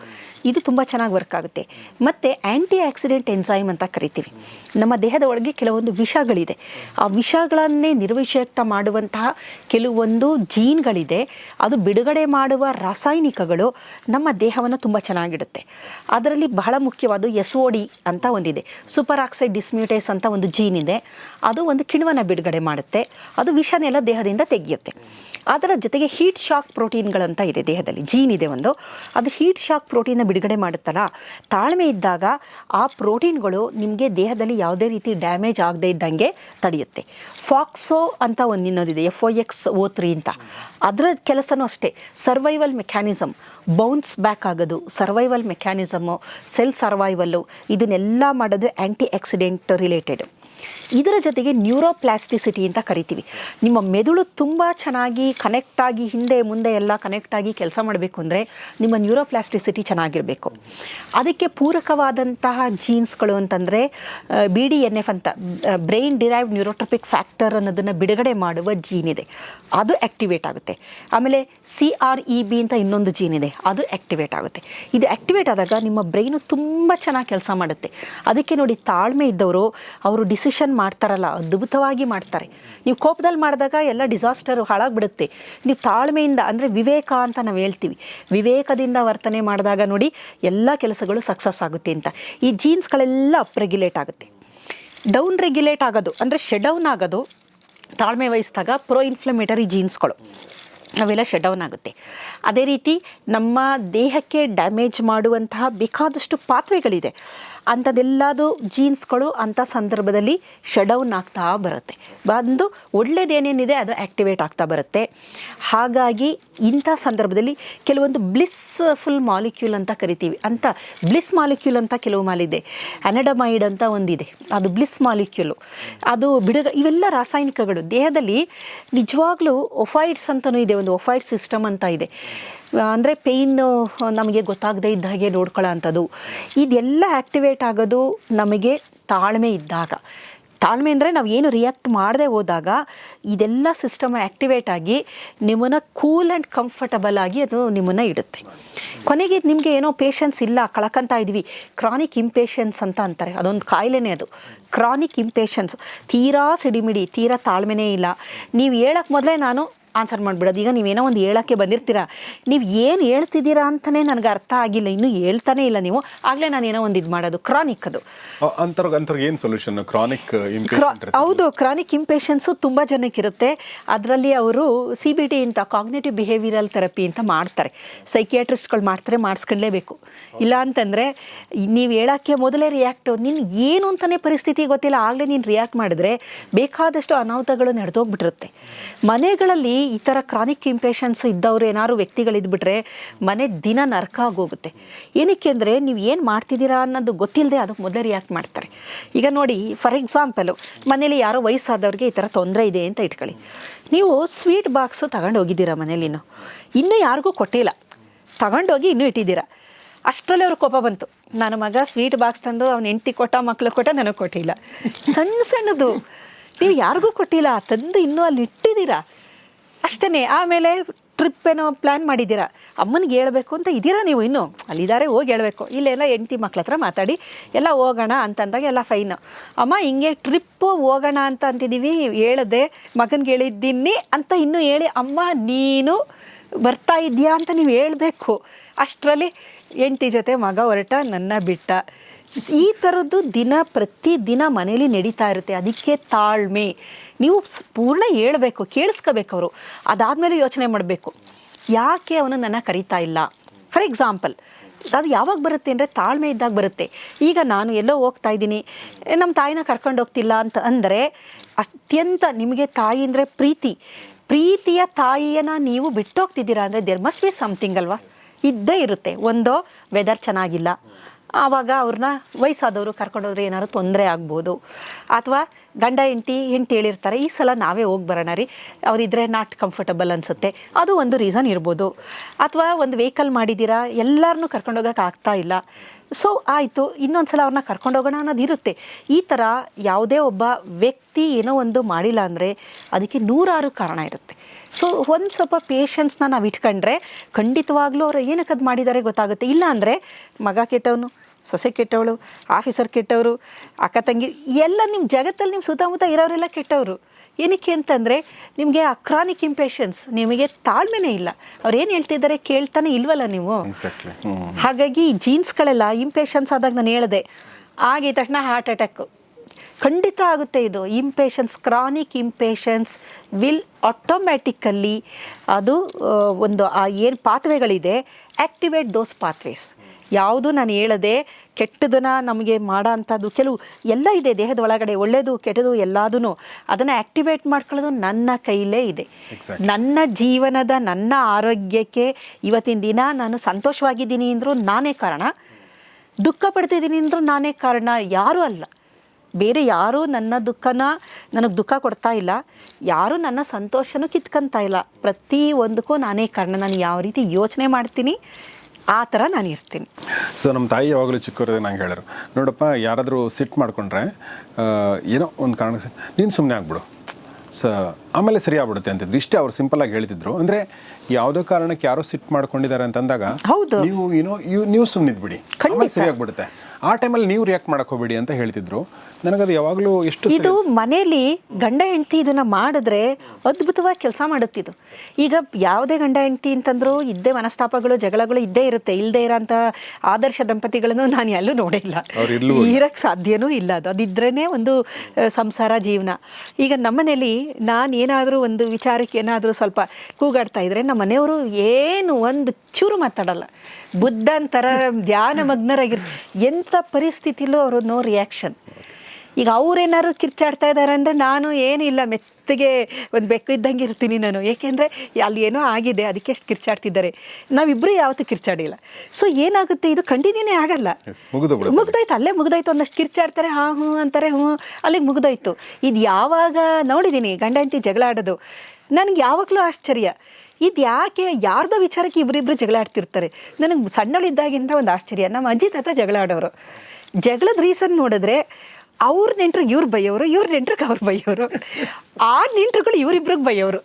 ಇದು ತುಂಬ ಚೆನ್ನಾಗಿ ವರ್ಕ್ ಆಗುತ್ತೆ. ಮತ್ತು ಆ್ಯಂಟಿ ಆಕ್ಸಿಡೆಂಟ್ ಎನ್ಸೈಮ್ ಅಂತ ಕರಿತೀವಿ. ನಮ್ಮ ದೇಹದ ಒಳಗೆ ಕೆಲವೊಂದು ವಿಷಗಳಿದೆ. ಆ ವಿಷಗಳನ್ನೇ ನಿರ್ವಿಷಯುಕ್ತ ಮಾಡುವಂತಹ ಕೆಲವೊಂದು ಜೀನ್ಗಳಿದೆ ಅದು ಬಿಡುಗಡೆ ಮಾಡುವ ರಾಸಾಯನಿಕಗಳು ನಮ್ಮ ದೇಹವನ್ನು ತುಂಬ ಚೆನ್ನಾಗಿಡುತ್ತೆ. ಅದರಲ್ಲಿ ಬಹಳ ಮುಖ್ಯವಾದ ಎಸ್ ಒ ಡಿ ಅಂತ ಒಂದಿದೆ. ಸೂಪರ್ ಆಕ್ಸೈಡ್ ಡಿಸ್ಮ್ಯೂಟೇಸ್ ಅಂತ ಒಂದು ಜೀನ್ ಇದೆ. ಅದು ಒಂದು ಕಿಣ್ವನ ಬಿಡುಗಡೆ ಮಾಡುತ್ತೆ. ಅದು ವಿಷನೆಲ್ಲ ದೇಹದಿಂದ ತೆಗೆಯುತ್ತೆ. ಅದರ ಜೊತೆಗೆ ಹೀಟ್ ಶಾಕ್ ಪ್ರೋಟೀನ್ಗಳಂತ ಇದೆ ದೇಹದಲ್ಲಿ ಜೀನ್ ಇದೆ ಒಂದು. ಅದು ಹೀಟ್ ಶಾಕ್ ಪ್ರೋಟೀನ್ನ ಬಿಡುಗಡೆ ಮಾಡುತ್ತಲ್ಲ, ತಾಳ್ಮೆ ಇದ್ದಾಗ ಆ ಪ್ರೋಟೀನ್ಗಳು ನಿಮಗೆ ದೇಹದಲ್ಲಿ ಯಾವುದೇ ರೀತಿ ಡ್ಯಾಮೇಜ್ ಆಗದೇ ಇದ್ದಂಗೆ ತಡೆಯುತ್ತೆ. ಫಾಕ್ಸೋ ಅಂತ ಒಂದು ಇನ್ನೊಂದಿದೆ F O X O three ಅಂತ. ಅದರ ಕೆಲಸನೂ ಅಷ್ಟೇ ಸರ್ವೈವಲ್ ಮೆಕ್ಯಾನಿಸಮ್ ಬೌನ್ಸ್ ಬ್ಯಾಕ್ ಆಗೋದು ಸರ್ವೈವಲ್ ಮೆಕ್ಯಾನಿಸಮು ಸೆಲ್ ಸರ್ವೈವಲ್ಲು ಇದನ್ನೆಲ್ಲ ಮಾಡೋದು ಆ್ಯಂಟಿ ಆಕ್ಸಿಡೆಂಟ್ ರಿಲೇಟೆಡ್ ಇದರ ಜೊತೆಗೆ ನ್ಯೂರೋಪ್ಲಾಸ್ಟಿಸಿಟಿ ಅಂತ ಕರಿತೀವಿ. ನಿಮ್ಮ ಮೆದುಳು ತುಂಬ ಚೆನ್ನಾಗಿ ಕನೆಕ್ಟ್ ಆಗಿ ಹಿಂದೆ ಮುಂದೆ ಎಲ್ಲ ಕನೆಕ್ಟ್ ಆಗಿ ಕೆಲಸ ಮಾಡಬೇಕು ಅಂದರೆ ನಿಮ್ಮ ನ್ಯೂರೋಪ್ಲಾಸ್ಟಿಸಿಟಿ ಚೆನ್ನಾಗಿರಬೇಕು. ಅದಕ್ಕೆ ಪೂರಕವಾದಂತಹ ಜೀನ್ಸ್ಗಳು ಅಂತಂದರೆ ಬಿ ಡಿ ಎನ್ ಎಫ್ ಅಂತ ಬ್ರೈನ್ ಡಿರೈವ್ ನ್ಯೂರೋಟ್ರಪಿಕ್ ಫ್ಯಾಕ್ಟರ್ ಅನ್ನೋದನ್ನು ಬಿಡುಗಡೆ ಮಾಡುವ ಜೀನ್ ಇದೆ. ಅದು ಆ್ಯಕ್ಟಿವೇಟ್ ಆಗುತ್ತೆ. ಆಮೇಲೆ ಸಿ ಆರ್ ಇ ಬಿ ಅಂತ ಇನ್ನೊಂದು ಜೀನ್ ಇದೆ. ಅದು ಆ್ಯಕ್ಟಿವೇಟ್ ಆಗುತ್ತೆ. ಇದು ಆ್ಯಕ್ಟಿವೇಟ್ ಆದಾಗ ನಿಮ್ಮ ಬ್ರೈನು ತುಂಬ ಚೆನ್ನಾಗಿ ಕೆಲಸ ಮಾಡುತ್ತೆ. ಅದಕ್ಕೆ ನೋಡಿ ತಾಳ್ಮೆ ಇದ್ದವರು, ಅವರು ಡಿಸಿಷನ್ ಮಾಡ್ತಾರಲ್ಲ, ಅದ್ಭುತವಾಗಿ ಮಾಡ್ತಾರೆ. ನೀವು ಕೋಪದಲ್ಲಿ ಮಾಡಿದಾಗ ಎಲ್ಲ ಡಿಸಾಸ್ಟರು ಹಾಳಾಗ್ಬಿಡುತ್ತೆ. ನೀವು ತಾಳ್ಮೆಯಿಂದ, ಅಂದರೆ ವಿವೇಕ ಅಂತ ನಾವು ಹೇಳ್ತೀವಿ. ವಿವೇಕದಿಂದ ವರ್ತನೆ ಮಾಡಿದಾಗ ನೋಡಿ ಎಲ್ಲ ಕೆಲಸಗಳು ಸಕ್ಸಸ್ ಆಗುತ್ತೆ ಅಂತ. ಈ ಜೀನ್ಸ್ಗಳೆಲ್ಲ ಅಪ್ ರೆಗ್ಯುಲೇಟ್ ಆಗುತ್ತೆ. ಡೌನ್ ರೆಗ್ಯುಲೇಟ್ ಆಗೋದು, ಅಂದರೆ ಶೆಡೌನ್ ಆಗೋದು, ತಾಳ್ಮೆ ವಹಿಸಿದಾಗ ಪ್ರೋ ಇನ್ಫ್ಲಮೇಟರಿ ಜೀನ್ಸ್ಗಳು, ಅವೆಲ್ಲ ಶೆಡೌನ್ ಆಗುತ್ತೆ. ಅದೇ ರೀತಿ ನಮ್ಮ ದೇಹಕ್ಕೆ ಡ್ಯಾಮೇಜ್ ಮಾಡುವಂತಹ ಬೇಕಾದಷ್ಟು ಪಾತ್ವೆಗಳಿದೆ ಅಂಥದ್ದೆಲ್ಲದು ಜೀನ್ಸ್ಗಳು ಅಂಥ ಸಂದರ್ಭದಲ್ಲಿ ಡೌನ್ ಆಗ್ತಾ ಬರುತ್ತೆ. ಬಂದು ಒಳ್ಳೆಯದೇನೇನಿದೆ ಅದು ಆ್ಯಕ್ಟಿವೇಟ್ ಆಗ್ತಾ ಬರುತ್ತೆ. ಹಾಗಾಗಿ ಇಂಥ ಸಂದರ್ಭದಲ್ಲಿ ಕೆಲವೊಂದು ಬ್ಲಿಸ್ಫುಲ್ ಮಾಲಿಕ್ಯೂಲ್ ಅಂತ ಕರಿತೀವಿ. ಅಂತ ಬ್ಲಿಸ್ ಮಾಲಿಕ್ಯೂಲ್ ಅಂತ ಕೆಲವು ಮಾಲಿದೆ. ಅನಡಮೈಡ್ ಅಂತ ಒಂದಿದೆ. ಅದು ಬ್ಲಿಸ್ ಮಾಲಿಕ್ಯೂಲು ಅದು ಬಿಡುಗ, ಇವೆಲ್ಲ ರಾಸಾಯನಿಕಗಳು. ದೇಹದಲ್ಲಿ ನಿಜವಾಗ್ಲೂ ಒಫೈಡ್ಸ್ ಅಂತಲೂ ಇದೆ. ಒಂದು ಒಫೈಡ್ ಸಿಸ್ಟಮ್ ಅಂತ ಇದೆ. ಅಂದರೆ ಪೇಯ್ನ್ ನಮಗೆ ಗೊತ್ತಾಗದೇ ಇದ್ದ ಹಾಗೆ ನೋಡ್ಕೊಳ್ಳೋ ಅಂಥದ್ದು ಇದೆಲ್ಲ ಆ್ಯಕ್ಟಿವೇಟ್ ಆಗೋದು ನಮಗೆ ತಾಳ್ಮೆ ಇದ್ದಾಗ. ತಾಳ್ಮೆ ಅಂದರೆ ನಾವು ಏನು ರಿಯಾಕ್ಟ್ ಮಾಡದೆ ಹೋದಾಗ ಇದೆಲ್ಲ ಸಿಸ್ಟಮ್ ಆ್ಯಕ್ಟಿವೇಟ್ ಆಗಿ ನಿಮ್ಮನ್ನು ಕೂಲ್ ಆ್ಯಂಡ್ ಕಂಫರ್ಟಬಲ್ ಆಗಿ ಅದು ನಿಮ್ಮನ್ನು ಇಡುತ್ತೆ. ಕೊನೆಗೆ ನಿಮಗೆ ಏನೋ ಪೇಷನ್ಸ್ ಇಲ್ಲ, ಕಳ್ಕೊಂತ ಇದ್ದೀವಿ ಕ್ರಾನಿಕ್ ಇಂಪೇಷನ್ಸ್ ಅಂತ ಅಂತಾರೆ. ಅದೊಂದು ಕಾಯಿಲೆನೇ ಅದು. ಕ್ರಾನಿಕ್ ಇಂಪೇಷನ್ಸ್ ತೀರಾ ಸಿಡಿಮಿಡಿ, ತೀರಾ ತಾಳ್ಮೆನೇ ಇಲ್ಲ. ನೀವು ಹೇಳಕ್ಕೆ ಮೊದಲೇ ನಾನು ಆನ್ಸರ್ ಮಾಡಿಬಿಡೋದು. ಈಗ ನೀವೇನೋ ಒಂದು ಹೇಳೋಕ್ಕೆ ಬಂದಿರ್ತೀರಾ? ನೀವು ಏನು ಹೇಳ್ತಿದ್ದೀರಾ ಅಂತಲೇ ನನಗೆ ಅರ್ಥ ಆಗಿಲ್ಲ. ಇನ್ನೂ ಹೇಳ್ತಾನೆ ಇಲ್ಲ ನೀವು. ಆಗಲೇ ನಾನು ಏನೋ ಒಂದು ಇದು ಮಾಡೋದು. ಕ್ರಾನಿಕ್ ಅದು. ಏನು ಸೊಲ್ಯೂಷನ್ ಕ್ರಾನಿಕ್ ಕ್ರಾ ಹೌದು ಕ್ರಾನಿಕ್ ಇಂಪೇಷನ್ಸು ತುಂಬ ಜನಕ್ಕೆ ಇರುತ್ತೆ. ಅದರಲ್ಲಿ ಅವರು ಸಿ ಬಿ ಟಿ ಅಂತ ಕಾಗ್ನೇಟಿವ್ ಬಿಹೇವಿಯರಲ್ ಥೆರಪಿ ಅಂತ ಮಾಡ್ತಾರೆ. ಸೈಕಿಯಾಟ್ರಿಸ್ಟ್ಗಳು ಮಾಡ್ತಾರೆ ಮಾಡಿಸ್ಕೊಳ್ಲೇಬೇಕು. ಇಲ್ಲ ಅಂತಂದರೆ ನೀವು ಹೇಳೋಕ್ಕೆ ಮೊದಲೇ ರಿಯಾಕ್ಟ್ ನಿನ್ನ ಏನು ಅಂತಲೇ ಪರಿಸ್ಥಿತಿ ಗೊತ್ತಿಲ್ಲ. ಆಗಲೇ ನೀನು ರಿಯಾಕ್ಟ್ ಮಾಡಿದ್ರೆ ಬೇಕಾದಷ್ಟು ಅನಾಹುತಗಳು ನಡೆದೋಗ್ಬಿಟ್ಟಿರುತ್ತೆ. ಮನೆಗಳಲ್ಲಿ ಈ ಥರ ಕ್ರಾನಿಕ್ ಇಂಪೇಷನ್ಸ್ ಇದ್ದವ್ರು ಏನಾದ್ರು ವ್ಯಕ್ತಿಗಳಿದ್ಬಿಟ್ರೆ ಮನೆ ದಿನ ನರಕ ಆಗೋಗುತ್ತೆ. ಏನಕ್ಕೆ ಅಂದರೆ ನೀವು ಏನು ಮಾಡ್ತಿದ್ದೀರಾ ಅನ್ನೋದು ಗೊತ್ತಿಲ್ಲದೆ ಅದಕ್ಕೆ ಮೊದಲೇ ರಿಯಾಕ್ಟ್ ಮಾಡ್ತಾರೆ. ಈಗ ನೋಡಿ ಫಾರ್ ಎಕ್ಸಾಂಪಲು ಮನೇಲಿ ಯಾರೋ ವಯಸ್ಸಾದವ್ರಿಗೆ ಈ ಥರ ತೊಂದರೆ ಇದೆ ಅಂತ ಇಟ್ಕೊಳ್ಳಿ. ನೀವು ಸ್ವೀಟ್ ಬಾಕ್ಸು ತಗೊಂಡು ಹೋಗಿದ್ದೀರಾ ಮನೇಲಿ ಇನ್ನು? ಇನ್ನೂ ಯಾರಿಗೂ ಕೊಟ್ಟಿಲ್ಲ. ತಗೊಂಡೋಗಿ ಇನ್ನೂ ಇಟ್ಟಿದ್ದೀರಾ. ಅಷ್ಟರಲ್ಲಿ ಅವ್ರ ಕೋಪ ಬಂತು. ನನ್ನ ಮಗ ಸ್ವೀಟ್ ಬಾಕ್ಸ್ ತಂದು ಅವ್ನ ಹೆಂಡ್ತಿ ಕೊಟ್ಟ, ಮಕ್ಳು ಕೊಟ್ಟ ನನಗೆ ಕೊಟ್ಟಿಲ್ಲ. ಸಣ್ಣ ಸಣ್ಣದು. ನೀವು ಯಾರಿಗೂ ಕೊಟ್ಟಿಲ್ಲ. ತಂದು ಇನ್ನೂ ಅಲ್ಲಿ ಇಟ್ಟಿದ್ದೀರಾ? ಅಷ್ಟೇ ಆಮೇಲೆ ಟ್ರಿಪ್ ಏನೋ ಪ್ಲ್ಯಾನ್ ಮಾಡಿದ್ದೀರಾ? ಅಮ್ಮನಿಗೆ ಹೇಳಬೇಕು ಅಂತ ಇದ್ದೀರಾ ನೀವು ಇನ್ನೂ? ಅಲ್ಲಿದ್ದಾರೆ, ಹೋಗಿ ಹೇಳಬೇಕು. ಇಲ್ಲೆಲ್ಲ ಹೆಂಡ್ತಿ ಮಕ್ಳ ಹತ್ರ ಮಾತಾಡಿ, ಎಲ್ಲ ಹೋಗೋಣ ಅಂತಂದಾಗ ಎಲ್ಲ ಫೈನು ಅಮ್ಮ, ಹಿಂಗೆ ಟ್ರಿಪ್ಪು ಹೋಗೋಣ ಅಂತ ಅಂತಿದ್ದೀವಿ, ಹೇಳಿದೆ ಮಗನಿಗೆ ಹೇಳಿದ್ದೀನಿ ಅಂತ ಇನ್ನೂ ಹೇಳಿ, ಅಮ್ಮ, ನೀನು ಬರ್ತಾ ಇದೆಯಾ ಅಂತ ನೀವು ಹೇಳಬೇಕು. ಅಷ್ಟರಲ್ಲಿ ಹೆಂಡ್ತಿ ಜೊತೆ ಮಗ ಹೊರಟ, ನನ್ನ ಬಿಟ್ಟ. ಈ ಥರದ್ದು ದಿನ ಪ್ರತಿ ದಿನ ಮನೇಲಿ ನಡೀತಾ ಇರುತ್ತೆ. ಅದಕ್ಕೆ ತಾಳ್ಮೆ. ನೀವು ಪೂರ್ಣ ಹೇಳ್ಬೇಕು, ಕೇಳಿಸ್ಕೋಬೇಕು ಅವರು. ಅದಾದಮೇಲೆ ಯೋಚನೆ ಮಾಡಬೇಕು. ಯಾಕೆ ಅವನು ನನ್ನ ಕರಿತಾ ಇಲ್ಲ? ಫಾರ್ ಎಕ್ಸಾಂಪಲ್ ಅದು ಯಾವಾಗ ಬರುತ್ತೆ ಅಂದರೆ ತಾಳ್ಮೆ ಇದ್ದಾಗ ಬರುತ್ತೆ. ಈಗ ನಾನು ಎಲ್ಲೋ ಹೋಗ್ತಾ ಇದ್ದೀನಿ. ನಮ್ಮ ತಾಯಿನ ಕರ್ಕೊಂಡು ಹೋಗ್ತಿಲ್ಲ ಅಂತ ಅಂದರೆ ಅತ್ಯಂತ ನಿಮಗೆ ತಾಯಿ ಅಂದರೆ ಪ್ರೀತಿ. ಪ್ರೀತಿಯ ತಾಯಿಯನ್ನು ನೀವು ಬಿಟ್ಟೋಗ್ತಿದ್ದೀರಾ ಅಂದರೆ ದೇರ್ ಮಸ್ಟ್ ಬಿ ಸಮಥಿಂಗ್ ಅಲ್ವಾ? ಇದ್ದೇ ಇರುತ್ತೆ. ಒಂದೋ ವೆದರ್ ಚೆನ್ನಾಗಿಲ್ಲ. ಆವಾಗ ಅವ್ರನ್ನ ವಯಸ್ಸಾದವರು ಕರ್ಕೊಂಡೋದ್ರೆ ಏನಾದ್ರು ತೊಂದರೆ ಆಗ್ಬೋದು. ಅಥವಾ ಗಂಡ, ಹೆಂಡತಿ, ಹೆಂಡ್ತಿ ಹೇಳಿರ್ತಾರೆ, ಈ ಸಲ ನಾವೇ ಹೋಗಿ ಬರೋಣ ರೀ. ಅವರಿದ್ರೆ ನಾಟ್ ಕಂಫರ್ಟಬಲ್ ಅನಿಸುತ್ತೆ. ಅದು ಒಂದು ರೀಸನ್ ಇರ್ಬೋದು. ಅಥವಾ ಒಂದು ವೆಹಿಕಲ್ ಮಾಡಿದ್ದೀರಾ ಎಲ್ಲರನ್ನೂ ಕರ್ಕೊಂಡೋಗಕ್ಕೆ ಆಗ್ತಾ ಇಲ್ಲ. ಸೊ ಆಯಿತು ಇನ್ನೊಂದು ಸಲ ಅವ್ರನ್ನ ಕರ್ಕೊಂಡೋಗೋಣ ಅನ್ನೋದು ಇರುತ್ತೆ. ಈ ಥರ ಯಾವುದೇ ಒಬ್ಬ ವ್ಯಕ್ತಿ ಏನೋ ಒಂದು ಮಾಡಿಲ್ಲ ಅಂದರೆ ಅದಕ್ಕೆ ನೂರಾರು ಕಾರಣ ಇರುತ್ತೆ. ಸೊ ಒಂದು ಸ್ವಲ್ಪ ಪೇಷನ್ಸ್ನ ನಾವು ಇಟ್ಕೊಂಡ್ರೆ ಖಂಡಿತವಾಗ್ಲೂ ಅವ್ರು ಏನಕ್ಕೆ ಅದು ಮಾಡಿದ್ದಾರೆ ಗೊತ್ತಾಗುತ್ತೆ. ಇಲ್ಲ ಅಂದರೆ ಮಗ ಕೆಟ್ಟವನು. ಸೊಸೆ ಕೆಟ್ಟವಳು ಆಫೀಸರ್ ಕೆಟ್ಟವರು ಅಕ್ಕ ತಂಗಿ ಎಲ್ಲ ನಿಮ್ಮ ಜಗತ್ತಲ್ಲಿ ನಿಮ್ಮ ಸುತ್ತಮುತ್ತ ಇರೋರೆಲ್ಲ ಕೆಟ್ಟವರು. ಏನಕ್ಕೆ ಅಂತಂದರೆ ನಿಮಗೆ ಕ್ರಾನಿಕ್ ಇಂಪೇಷನ್ಸ್ ನಿಮಗೆ ತಾಳ್ಮೆನೇ ಇಲ್ಲ. ಅವ್ರು ಏನು ಹೇಳ್ತಿದ್ದಾರೆ ಕೇಳ್ತಾನೆ ಇಲ್ವಲ್ಲ ನೀವು? ಹಾಗಾಗಿ ಈ ಜೀನ್ಸ್ಗಳೆಲ್ಲ ಇಂಪೇಷನ್ಸ್ ಆದಾಗ ನಾನು ಹೇಳಿದೆ ಆಗಿದ ತಕ್ಷಣ ಹಾರ್ಟ್ ಅಟ್ಯಾಕು ಖಂಡಿತ ಆಗುತ್ತೆ ಇದು. Impatience chronic impatience will automatically ಅದು ಒಂದು ಆ ಏನು ಪಾತ್ವೆಗಳಿದೆ ಆ್ಯಕ್ಟಿವೇಟ್ ದೋಸ್ ಪಾತ್ವೇಸ್ ಯಾವುದು ನಾನು ಹೇಳದೆ ಕೆಟ್ಟದನ್ನ ನಮಗೆ ಮಾಡೋ ಅಂಥದ್ದು ಕೆಲವು ಎಲ್ಲ ಇದೆ ದೇಹದ ಒಳಗಡೆ ಒಳ್ಳೆಯದು ಕೆಟ್ಟದು ಎಲ್ಲದೂ ಅದನ್ನು ಆ್ಯಕ್ಟಿವೇಟ್ ಮಾಡ್ಕೊಳ್ಳೋದು ನನ್ನ ಕೈಲೇ ಇದೆ. ನನ್ನ ಜೀವನದ ನನ್ನ ಆರೋಗ್ಯಕ್ಕೆ ಇವತ್ತಿನ ದಿನ ನಾನು ಸಂತೋಷವಾಗಿದ್ದೀನಿ ಅಂದರೂ ನಾನೇ ಕಾರಣ. ದುಃಖ ಪಡ್ತಿದ್ದೀನಿ ಅಂದರೂ ನಾನೇ ಕಾರಣ ಯಾರೂ ಅಲ್ಲ. ಬೇರೆ ಯಾರೂ ನನ್ನ ದುಃಖನ ನನಗೆ ದುಃಖ ಕೊಡ್ತಾ ಇಲ್ಲ. ಯಾರೂ ನನ್ನ ಸಂತೋಷನೂ ಕಿತ್ಕೊಂತ ಇಲ್ಲ. ಪ್ರತಿ ಒಂದಕ್ಕೂ ನಾನೇ ಕಾರಣ. ನಾನು ಯಾವ ರೀತಿ ಯೋಚನೆ ಮಾಡ್ತೀನಿ ಆ ಥರ ನಾನು ಇರ್ತೀನಿ. ಸೊ ನಮ್ಮ ತಾಯಿ ಯಾವಾಗಲೂ ಚಿಕ್ಕವ್ರದ್ದು ನಾನು ಹೇಳಿದ್ರು. ನೋಡಪ್ಪ ಯಾರಾದರೂ ಸಿಟ್ ಮಾಡ್ಕೊಂಡ್ರೆ ಏನೋ ಒಂದು ಕಾರಣ ನೀನು ಸುಮ್ಮನೆ ಆಗ್ಬಿಡು. ಸ ಆಮೇಲೆ ಸರಿ ಆಗ್ಬಿಡುತ್ತೆ ಅಂತಿದ್ರು. ಇಷ್ಟೇ ಅವ್ರು ಸಿಂಪಲ್ ಆಗಿ ಹೇಳ್ತಿದ್ರು. ಅಂದರೆ ಯಾವುದೋ ಕಾರಣಕ್ಕೆ ಯಾರೋ ಸಿಟ್ ಮಾಡ್ಕೊಂಡಿದ್ದಾರೆ ಅಂತಂದಾಗ ಹೌದು. ನೀವು ಏನೋ ನೀವು ಸುಮ್ಮನಿದ್ಬಿಡಿ ಆಮೇಲೆ. ಸರಿ ಆಗ್ಬಿಡುತ್ತೆ. ಆ ಟೈಮಲ್ಲಿ ನೀವು ರಿಯಾಕ್ಟ್ ಮಾಡಕ್ ಹೋಗ್ಬೇಡಿ ಅಂತ ಹೇಳ್ತಿದ್ರು. ನನಗದು ಯಾವಾಗಲೂ ಎಷ್ಟು ಇದು ಮನೆಯಲ್ಲಿ ಗಂಡ ಹೆಂಡತಿ ಇದನ್ನ ಮಾಡಿದ್ರೆ ಅದ್ಭುತವಾಗಿ ಕೆಲಸ ಮಾಡುತ್ತಿದ್ದು ಈಗ ಯಾವುದೇ ಗಂಡ ಹೆಂಡತಿ ಅಂತಂದ್ರು ಇದ್ದೇ ಮನಸ್ತಾಪಗಳು ಜಗಳಗಳು ಇದ್ದೇ ಇರುತ್ತೆ. ಇಲ್ಲದೆ ಇರೋಂಥ ಆದರ್ಶ ದಂಪತಿಗಳನ್ನು ನಾನು ಎಲ್ಲೂ ನೋಡಿಲ್ಲ ಇರಕ್ಕೆ ಸಾಧ್ಯನೂ ಇಲ್ಲ ಅದು. ಅದಿದ್ರೇ ಒಂದು ಸಂಸಾರ ಜೀವನ. ಈಗ ನಮ್ಮನೇಲಿ ನಾನು ಏನಾದರೂ ಒಂದು ವಿಚಾರಕ್ಕೆ ಏನಾದರೂ ಸ್ವಲ್ಪ ಕೂಗಾಡ್ತಾ ಇದ್ರೆ ನಮ್ಮ ಮನೆಯವರು ಏನು ಒಂದು ಚೂರು ಮಾತಾಡಲ್ಲ. ಬುದ್ಧಂತರ ಧ್ಯಾನ ಮಗ್ನರಾಗಿರ್ ಎಂಥ ಪರಿಸ್ಥಿತಿಲೂ ಅವರು ನೋ ರಿಯಾಕ್ಷನ್ ಈಗ ಅವ್ರೇನಾದ್ರು ಕಿರ್ಚಾಡ್ತಾ ಇದ್ದಾರೆ ಅಂದರೆ ನಾನು ಏನಿಲ್ಲ ಮೆತ್ತಗೆ ಒಂದು ಬೆಕ್ಕು ಇದ್ದಂಗೆ ಇರ್ತೀನಿ ನಾನು. ಏಕೆಂದರೆ ಅಲ್ಲಿ ಏನೋ ಆಗಿದೆ ಅದಕ್ಕೆ ಎಷ್ಟು ಕಿರ್ಚಾಡ್ತಿದ್ದಾರೆ. ನಾವಿಬ್ಬರು ಯಾವತ್ತೂ ಕಿರ್ಚಾಡಿಲ್ಲ. ಸೊ ಏನಾಗುತ್ತೆ? ಇದು ಕಂಟಿನ್ಯೂನೇ ಆಗಲ್ಲ. ಮುಗ್ದೋಯ್ತು ಅಲ್ಲೇ ಮುಗ್ದಾಯ್ತು ಒಂದಷ್ಟು ಕಿರ್ಚಾಡ್ತಾರೆ ಹಾ ಹ್ಞೂ ಅಂತಾರೆ ಹ್ಞೂ ಅಲ್ಲಿಗೆ ಮುಗ್ದಾಯ್ತು. ಇದು ಯಾವಾಗ ನೋಡಿದ್ದೀನಿ ಗಂಡ ಹೆಂಡತಿ ಜಗಳ ಆಡೋದು. ನನಗೆ ಯಾವಾಗಲೂ ಆಶ್ಚರ್ಯ. ಇದು ಯಾಕೆ ಯಾರ್ದೋ ವಿಚಾರಕ್ಕೆ ಇಬ್ಬರಿಬ್ಬರು ಜಗಳಾಡ್ತಿರ್ತಾರೆ ನನಗೆ ಸಣ್ಣಳಿದ್ದಾಗಿಂದ ಒಂದು ಆಶ್ಚರ್ಯ. ನಮ್ಮ ಅಜ್ಜಿ ತಾತ ಜಗಳಾಡೋರು ಜಗಳದ ರೀಸನ್ ನೋಡಿದ್ರೆ ಅವ್ರ ನೆಂಟ್ರಿಗೆ ಇವ್ರು ಬೈಯೋರು, ಇವ್ರ ನೆಂಟ್ರಿಗೆ ಅವ್ರು ಬೈಯೋರು. ಆ ನೆಂಟ್ರುಗಳು ಇವರಿಬ್ರಿಗೆ ಬೈಯೋರು.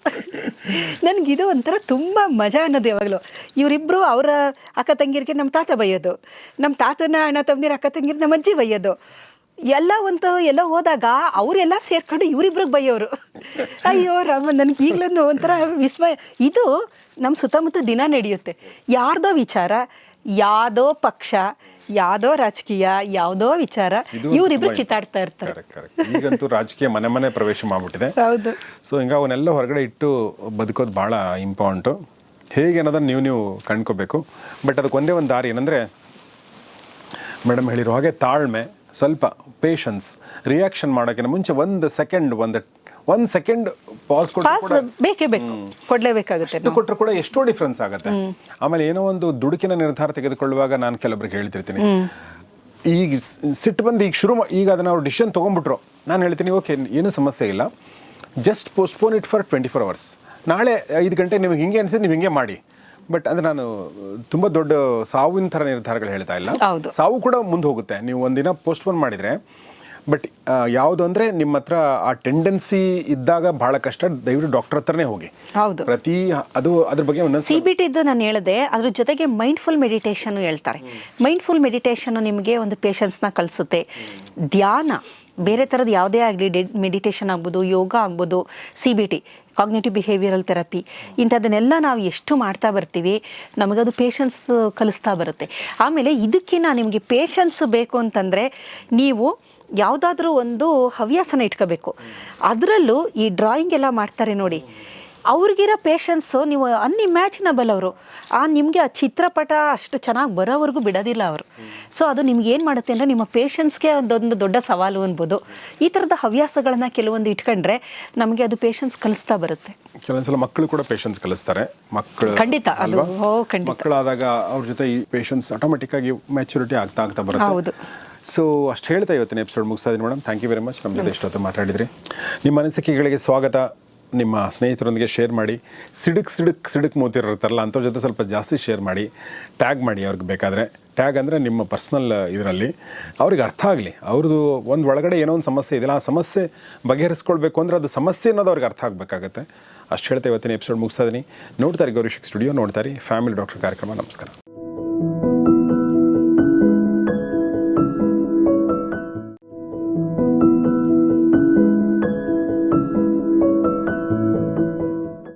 ಇದು ಒಂಥರ ತುಂಬ ಮಜಾ ಅನ್ನೋದು ಯಾವಾಗಲೂ. ಇವರಿಬ್ಬರು ಅವರ ಅಕ್ಕ ತಂಗಿರಿಗೆ ನಮ್ಮ ತಾತ ಬೈಯೋದು. ನಮ್ಮ ತಾತನ ಅಣ್ಣ ತಮ್ಮದಿರ ಅಕ್ಕ ತಂಗಿರು ನಮ್ಮ ಅಜ್ಜಿ ಬೈಯೋದು. ಎಲ್ಲ ಒಂದು ಎಲ್ಲ ಹೋದಾಗ ಅವರೆಲ್ಲ ಸೇರ್ಕೊಂಡು ಇವರಿಬ್ರಿಗೆ ಬೈಯೋರು. ಅಯ್ಯೋ ರಾಮ ನನಗೆ ಈಗಲೂ ಒಂಥರ ವಿಸ್ಮಯ. ಇದು ನಮ್ಮ ಸುತ್ತಮುತ್ತ ದಿನ ನಡೆಯುತ್ತೆ. ಯಾರ್ದೋ ವಿಚಾರ ಯಾವುದೋ ಪಕ್ಷ ಯಾವುದೋ ರಾಜಕೀಯ ಯಾವುದೋ ವಿಚಾರ ಇವ್ರಿಬ್ರು ಕಿತ್ತಾಡ್ತಾ ಇರ್ತಾರೆ. ಈಗಂತೂ ರಾಜಕೀಯ ಮನೆ ಮನೆ ಪ್ರವೇಶ ಮಾಡ್ಬಿಟ್ಟಿದೆ. ಹೌದು. ಸೊ ಹಿಂಗ ಅವನ್ನೆಲ್ಲ ಹೊರಗಡೆ ಇಟ್ಟು ಬದುಕೋದು ಭಾಳ ಇಂಪಾರ್ಟೆಂಟು ಹೇಗೆ ಅನ್ನೋದನ್ನು ನೀವು ನೀವು ಕಂಡ್ಕೋಬೇಕು. ಬಟ್ ಅದಕ್ಕೆ ಒಂದೇ ಒಂದು ದಾರಿ ಏನಂದರೆ ಮೇಡಮ್ ಹೇಳಿರೋ ಹಾಗೆ ತಾಳ್ಮೆ ಸ್ವಲ್ಪ ಪೇಷನ್ಸ್ ರಿಯಾಕ್ಷನ್ ಮಾಡೋಕ್ಕಿಂತ ಮುಂಚೆ ಒಂದು ಸೆಕೆಂಡ್ ಒಂದು ಒಂದು ಸೆಕೆಂಡ್ ಪಾಸ್ ಕೊಡಬೇಕು ಕೊಟ್ಟು ಬೇಕೇ ಬೇಕು. ಕೊಡ್ಲೇಬೇಕಾಗುತ್ತೆ ಎಷ್ಟು ಕೊಟ್ಟರು ಕೂಡ ಎಷ್ಟೋ ಡಿಫ್ರೆನ್ಸ್ ಆಗುತ್ತೆ. ಆಮೇಲೆ ಏನೋ ಒಂದು ದುಡುಕಿನ ನಿರ್ಧಾರ ತೆಗೆದುಕೊಳ್ಳುವಾಗ ನಾನು ಕೆಲವೊಬ್ರಿಗೆ ಹೇಳ್ತಿರ್ತೀನಿ. ಈಗ ಸಿಟ್ಟು ಬಂದು ಈಗ ಶುರು ಈಗ ಅದನ್ನ ಅವ್ರು ಡಿಸಿಷನ್ ತೊಗೊಂಡ್ಬಿಟ್ರು ನಾನು ಹೇಳ್ತೀನಿ ಓಕೆ ಏನೂ ಸಮಸ್ಯೆ ಇಲ್ಲ. Just postpone it for twenty four hours ನಾಳೆ ಐದು ಗಂಟೆ ನಿಮಗೆ ಹಿಂಗೆ ಅನಿಸಿದ್ರೆ ನೀವು ಹಿಂಗೆ ಮಾಡಿ. ಬಟ್ ಅಂದ್ರೆ ನಾನು ತುಂಬಾ ದೊಡ್ಡ ಸಾವಿನ ಥರ ನಿರ್ಧಾರಗಳು ಹೇಳ್ತಾ ಇಲ್ಲ. ಸಾವು ಕೂಡ ಮುಂದೆ ಹೋಗುತ್ತೆ. ನೀವು ಒಂದಿನ ಪೋಸ್ಟ್ಪೋನ್ ಮಾಡಿದರೆ ಬಟ್ ಯಾವುದು ಅಂದರೆ ನಿಮ್ಮ ಹತ್ರ ಆ ಟೆಂಡೆನ್ಸಿ ಇದ್ದಾಗ ಭಾಳ ಕಷ್ಟ. ದಯವಿಟ್ಟು ಡಾಕ್ಟರ್ ಹತ್ರನೇ ಹೋಗಿ. ಹೌದು. ಪ್ರತಿ ಅದು ಅದ್ರ ಬಗ್ಗೆ ಒಂದೊಂದು ಸಿ ಬಿ ಟಿದ್ದು ನಾನು ಹೇಳಿದೆ ಅದ್ರ ಜೊತೆಗೆ ಮೈಂಡ್ಫುಲ್ ಮೆಡಿಟೇಷನ್ ಹೇಳ್ತಾರೆ. ಮೈಂಡ್ಫುಲ್ ಮೆಡಿಟೇಷನ್ ನಿಮಗೆ ಒಂದು ಪೇಷನ್ಸ್ನ ಕಳಿಸುತ್ತೆ. ಧ್ಯಾನ ಬೇರೆ ಥರದ್ದು ಯಾವುದೇ ಆಗಲಿ ಡೆ ಮೆಡಿಟೇಷನ್ ಆಗ್ಬೋದು ಯೋಗ ಆಗ್ಬೋದು C B T cognitive behavioural therapy ಇಂಥದನ್ನೆಲ್ಲ ನಾವು ಎಷ್ಟು ಮಾಡ್ತಾ ಬರ್ತೀವಿ, ನಮಗದು ಪೇಷನ್ಸ್ ಕಲಿಸ್ತಾ ಬರುತ್ತೆ. ಆಮೇಲೆ ಇದಕ್ಕಿನ್ನ ನಿಮಗೆ ಪೇಷನ್ಸ್ ಬೇಕು ಅಂತಂದರೆ ನೀವು ಯಾವುದಾದ್ರೂ ಒಂದು ಹವ್ಯಾಸನ ಇಟ್ಕೋಬೇಕು. ಅದರಲ್ಲೂ ಈ ಡ್ರಾಯಿಂಗ್ ಎಲ್ಲ ಮಾಡ್ತಾರೆ ನೋಡಿ. ಅವ್ರಿಗಿರೋ ಪೇಷನ್ಸು ನೀವು ಅನ್ಇಮ್ಯಾಜಿನಬಲ್ ಅವರು. ಆ ನಿಮಗೆ ಆ ಚಿತ್ರಪಟ ಅಷ್ಟು ಚೆನ್ನಾಗಿ ಬರೋವರೆಗೂ ಬಿಡೋದಿಲ್ಲ ಅವರು. ಸೊ ಅದು ನಿಮ್ಗೆ ಏನು ಮಾಡುತ್ತೆ ಅಂದರೆ ನಿಮ್ಮ ಪೇಷನ್ಸ್ಗೆ ಅದೊಂದು ದೊಡ್ಡ ಸವಾಲು ಅನ್ಬೋದು. ಈ ಥರದ ಹವ್ಯಾಸಗಳನ್ನ ಕೆಲವೊಂದು ಇಟ್ಕೊಂಡ್ರೆ ನಮಗೆ ಅದು ಪೇಷನ್ಸ್ ಕಲಿಸ್ತಾ ಬರುತ್ತೆ. ಕೆಲವೊಂದ್ಸಲ ಮಕ್ಕಳು ಕೂಡ ಪೇಷನ್ಸ್ ಕಲಿಸ್ತಾರೆ. ಮಕ್ಕಳು ಖಂಡಿತ. ಮಕ್ಕಳಾದಾಗ ಅವ್ರ ಜೊತೆ ಈ ಪೇಷನ್ಸ್ ಆಟೋಮೆಟಿಕ್ ಆಗಿ ಮ್ಯಾಚುರಿಟಿ ಆಗ್ತಾ ಆಗ್ತಾ ಹೌದು. ಬರುತ್ತೆ ಸೊ ಅಷ್ಟು ಹೇಳ್ತಾ ಇವತ್ತಿನ ಎಪಿಸೋಡ್ ಮುಗಿಸ್ತಾ ಇದ್ದೀನಿ madam thank you very much ನಮ್ಮ ಜೊತೆ ಇಷ್ಟೊತ್ತು ಮಾತಾಡಿದ್ರಿ. ನಿಮ್ಮ ಅನಿಸಿಕೆಗಳಿಗೆ ಸ್ವಾಗತ. ನಿಮ್ಮ ಸ್ನೇಹಿತರೊಂದಿಗೆ ಶೇರ್ ಮಾಡಿ, ಸಿಡುಕ್ ಸಿಡುಕ್ ಸಿಡುಕ್ ಮೂತಿರ್ತಾರಲ್ಲ ಅಂಥವ್ರ ಜೊತೆ ಸ್ವಲ್ಪ ಜಾಸ್ತಿ ಶೇರ್ ಮಾಡಿ ಟ್ಯಾಗ್ ಮಾಡಿ ಅವ್ರಿಗೆ ಬೇಕಾದರೆ. ಟ್ಯಾಗ್ ಅಂದರೆ ನಿಮ್ಮ ಪರ್ಸ್ನಲ್ ಇದರಲ್ಲಿ. ಅವ್ರಿಗೆ ಅರ್ಥ ಆಗಲಿ. ಅವ್ರದ್ದು ಒಂದು ಒಳಗಡೆ ಏನೋ ಒಂದು ಸಮಸ್ಯೆ ಇದೆಯಲ್ಲ ಆ ಸಮಸ್ಯೆ ಬಗೆಹರಿಸ್ಕೊಳ್ಬೇಕು ಅಂದರೆ ಅದು ಸಮಸ್ಯೆ ಅನ್ನೋದು ಅವ್ರಿಗೆ ಅರ್ಥ ಆಗಬೇಕಾಗತ್ತೆ. ಅಷ್ಟು ಹೇಳ್ತಾ ಇವತ್ತಿನ ಎಪಿಸೋಡ್ ಮುಗಿಸ್ತಾ ಇದ್ದೀನಿ ನೋಡ್ತಾರೆ ಗೌರಿಶಿಕ್ ಸ್ಟುಡಿಯೋ ನೋಡ್ತಾರೆ ಫ್ಯಾಮಿಲಿ ಡಾಕ್ಟರ್ ಕಾರ್ಯಕ್ರಮ, ನಮಸ್ಕಾರ.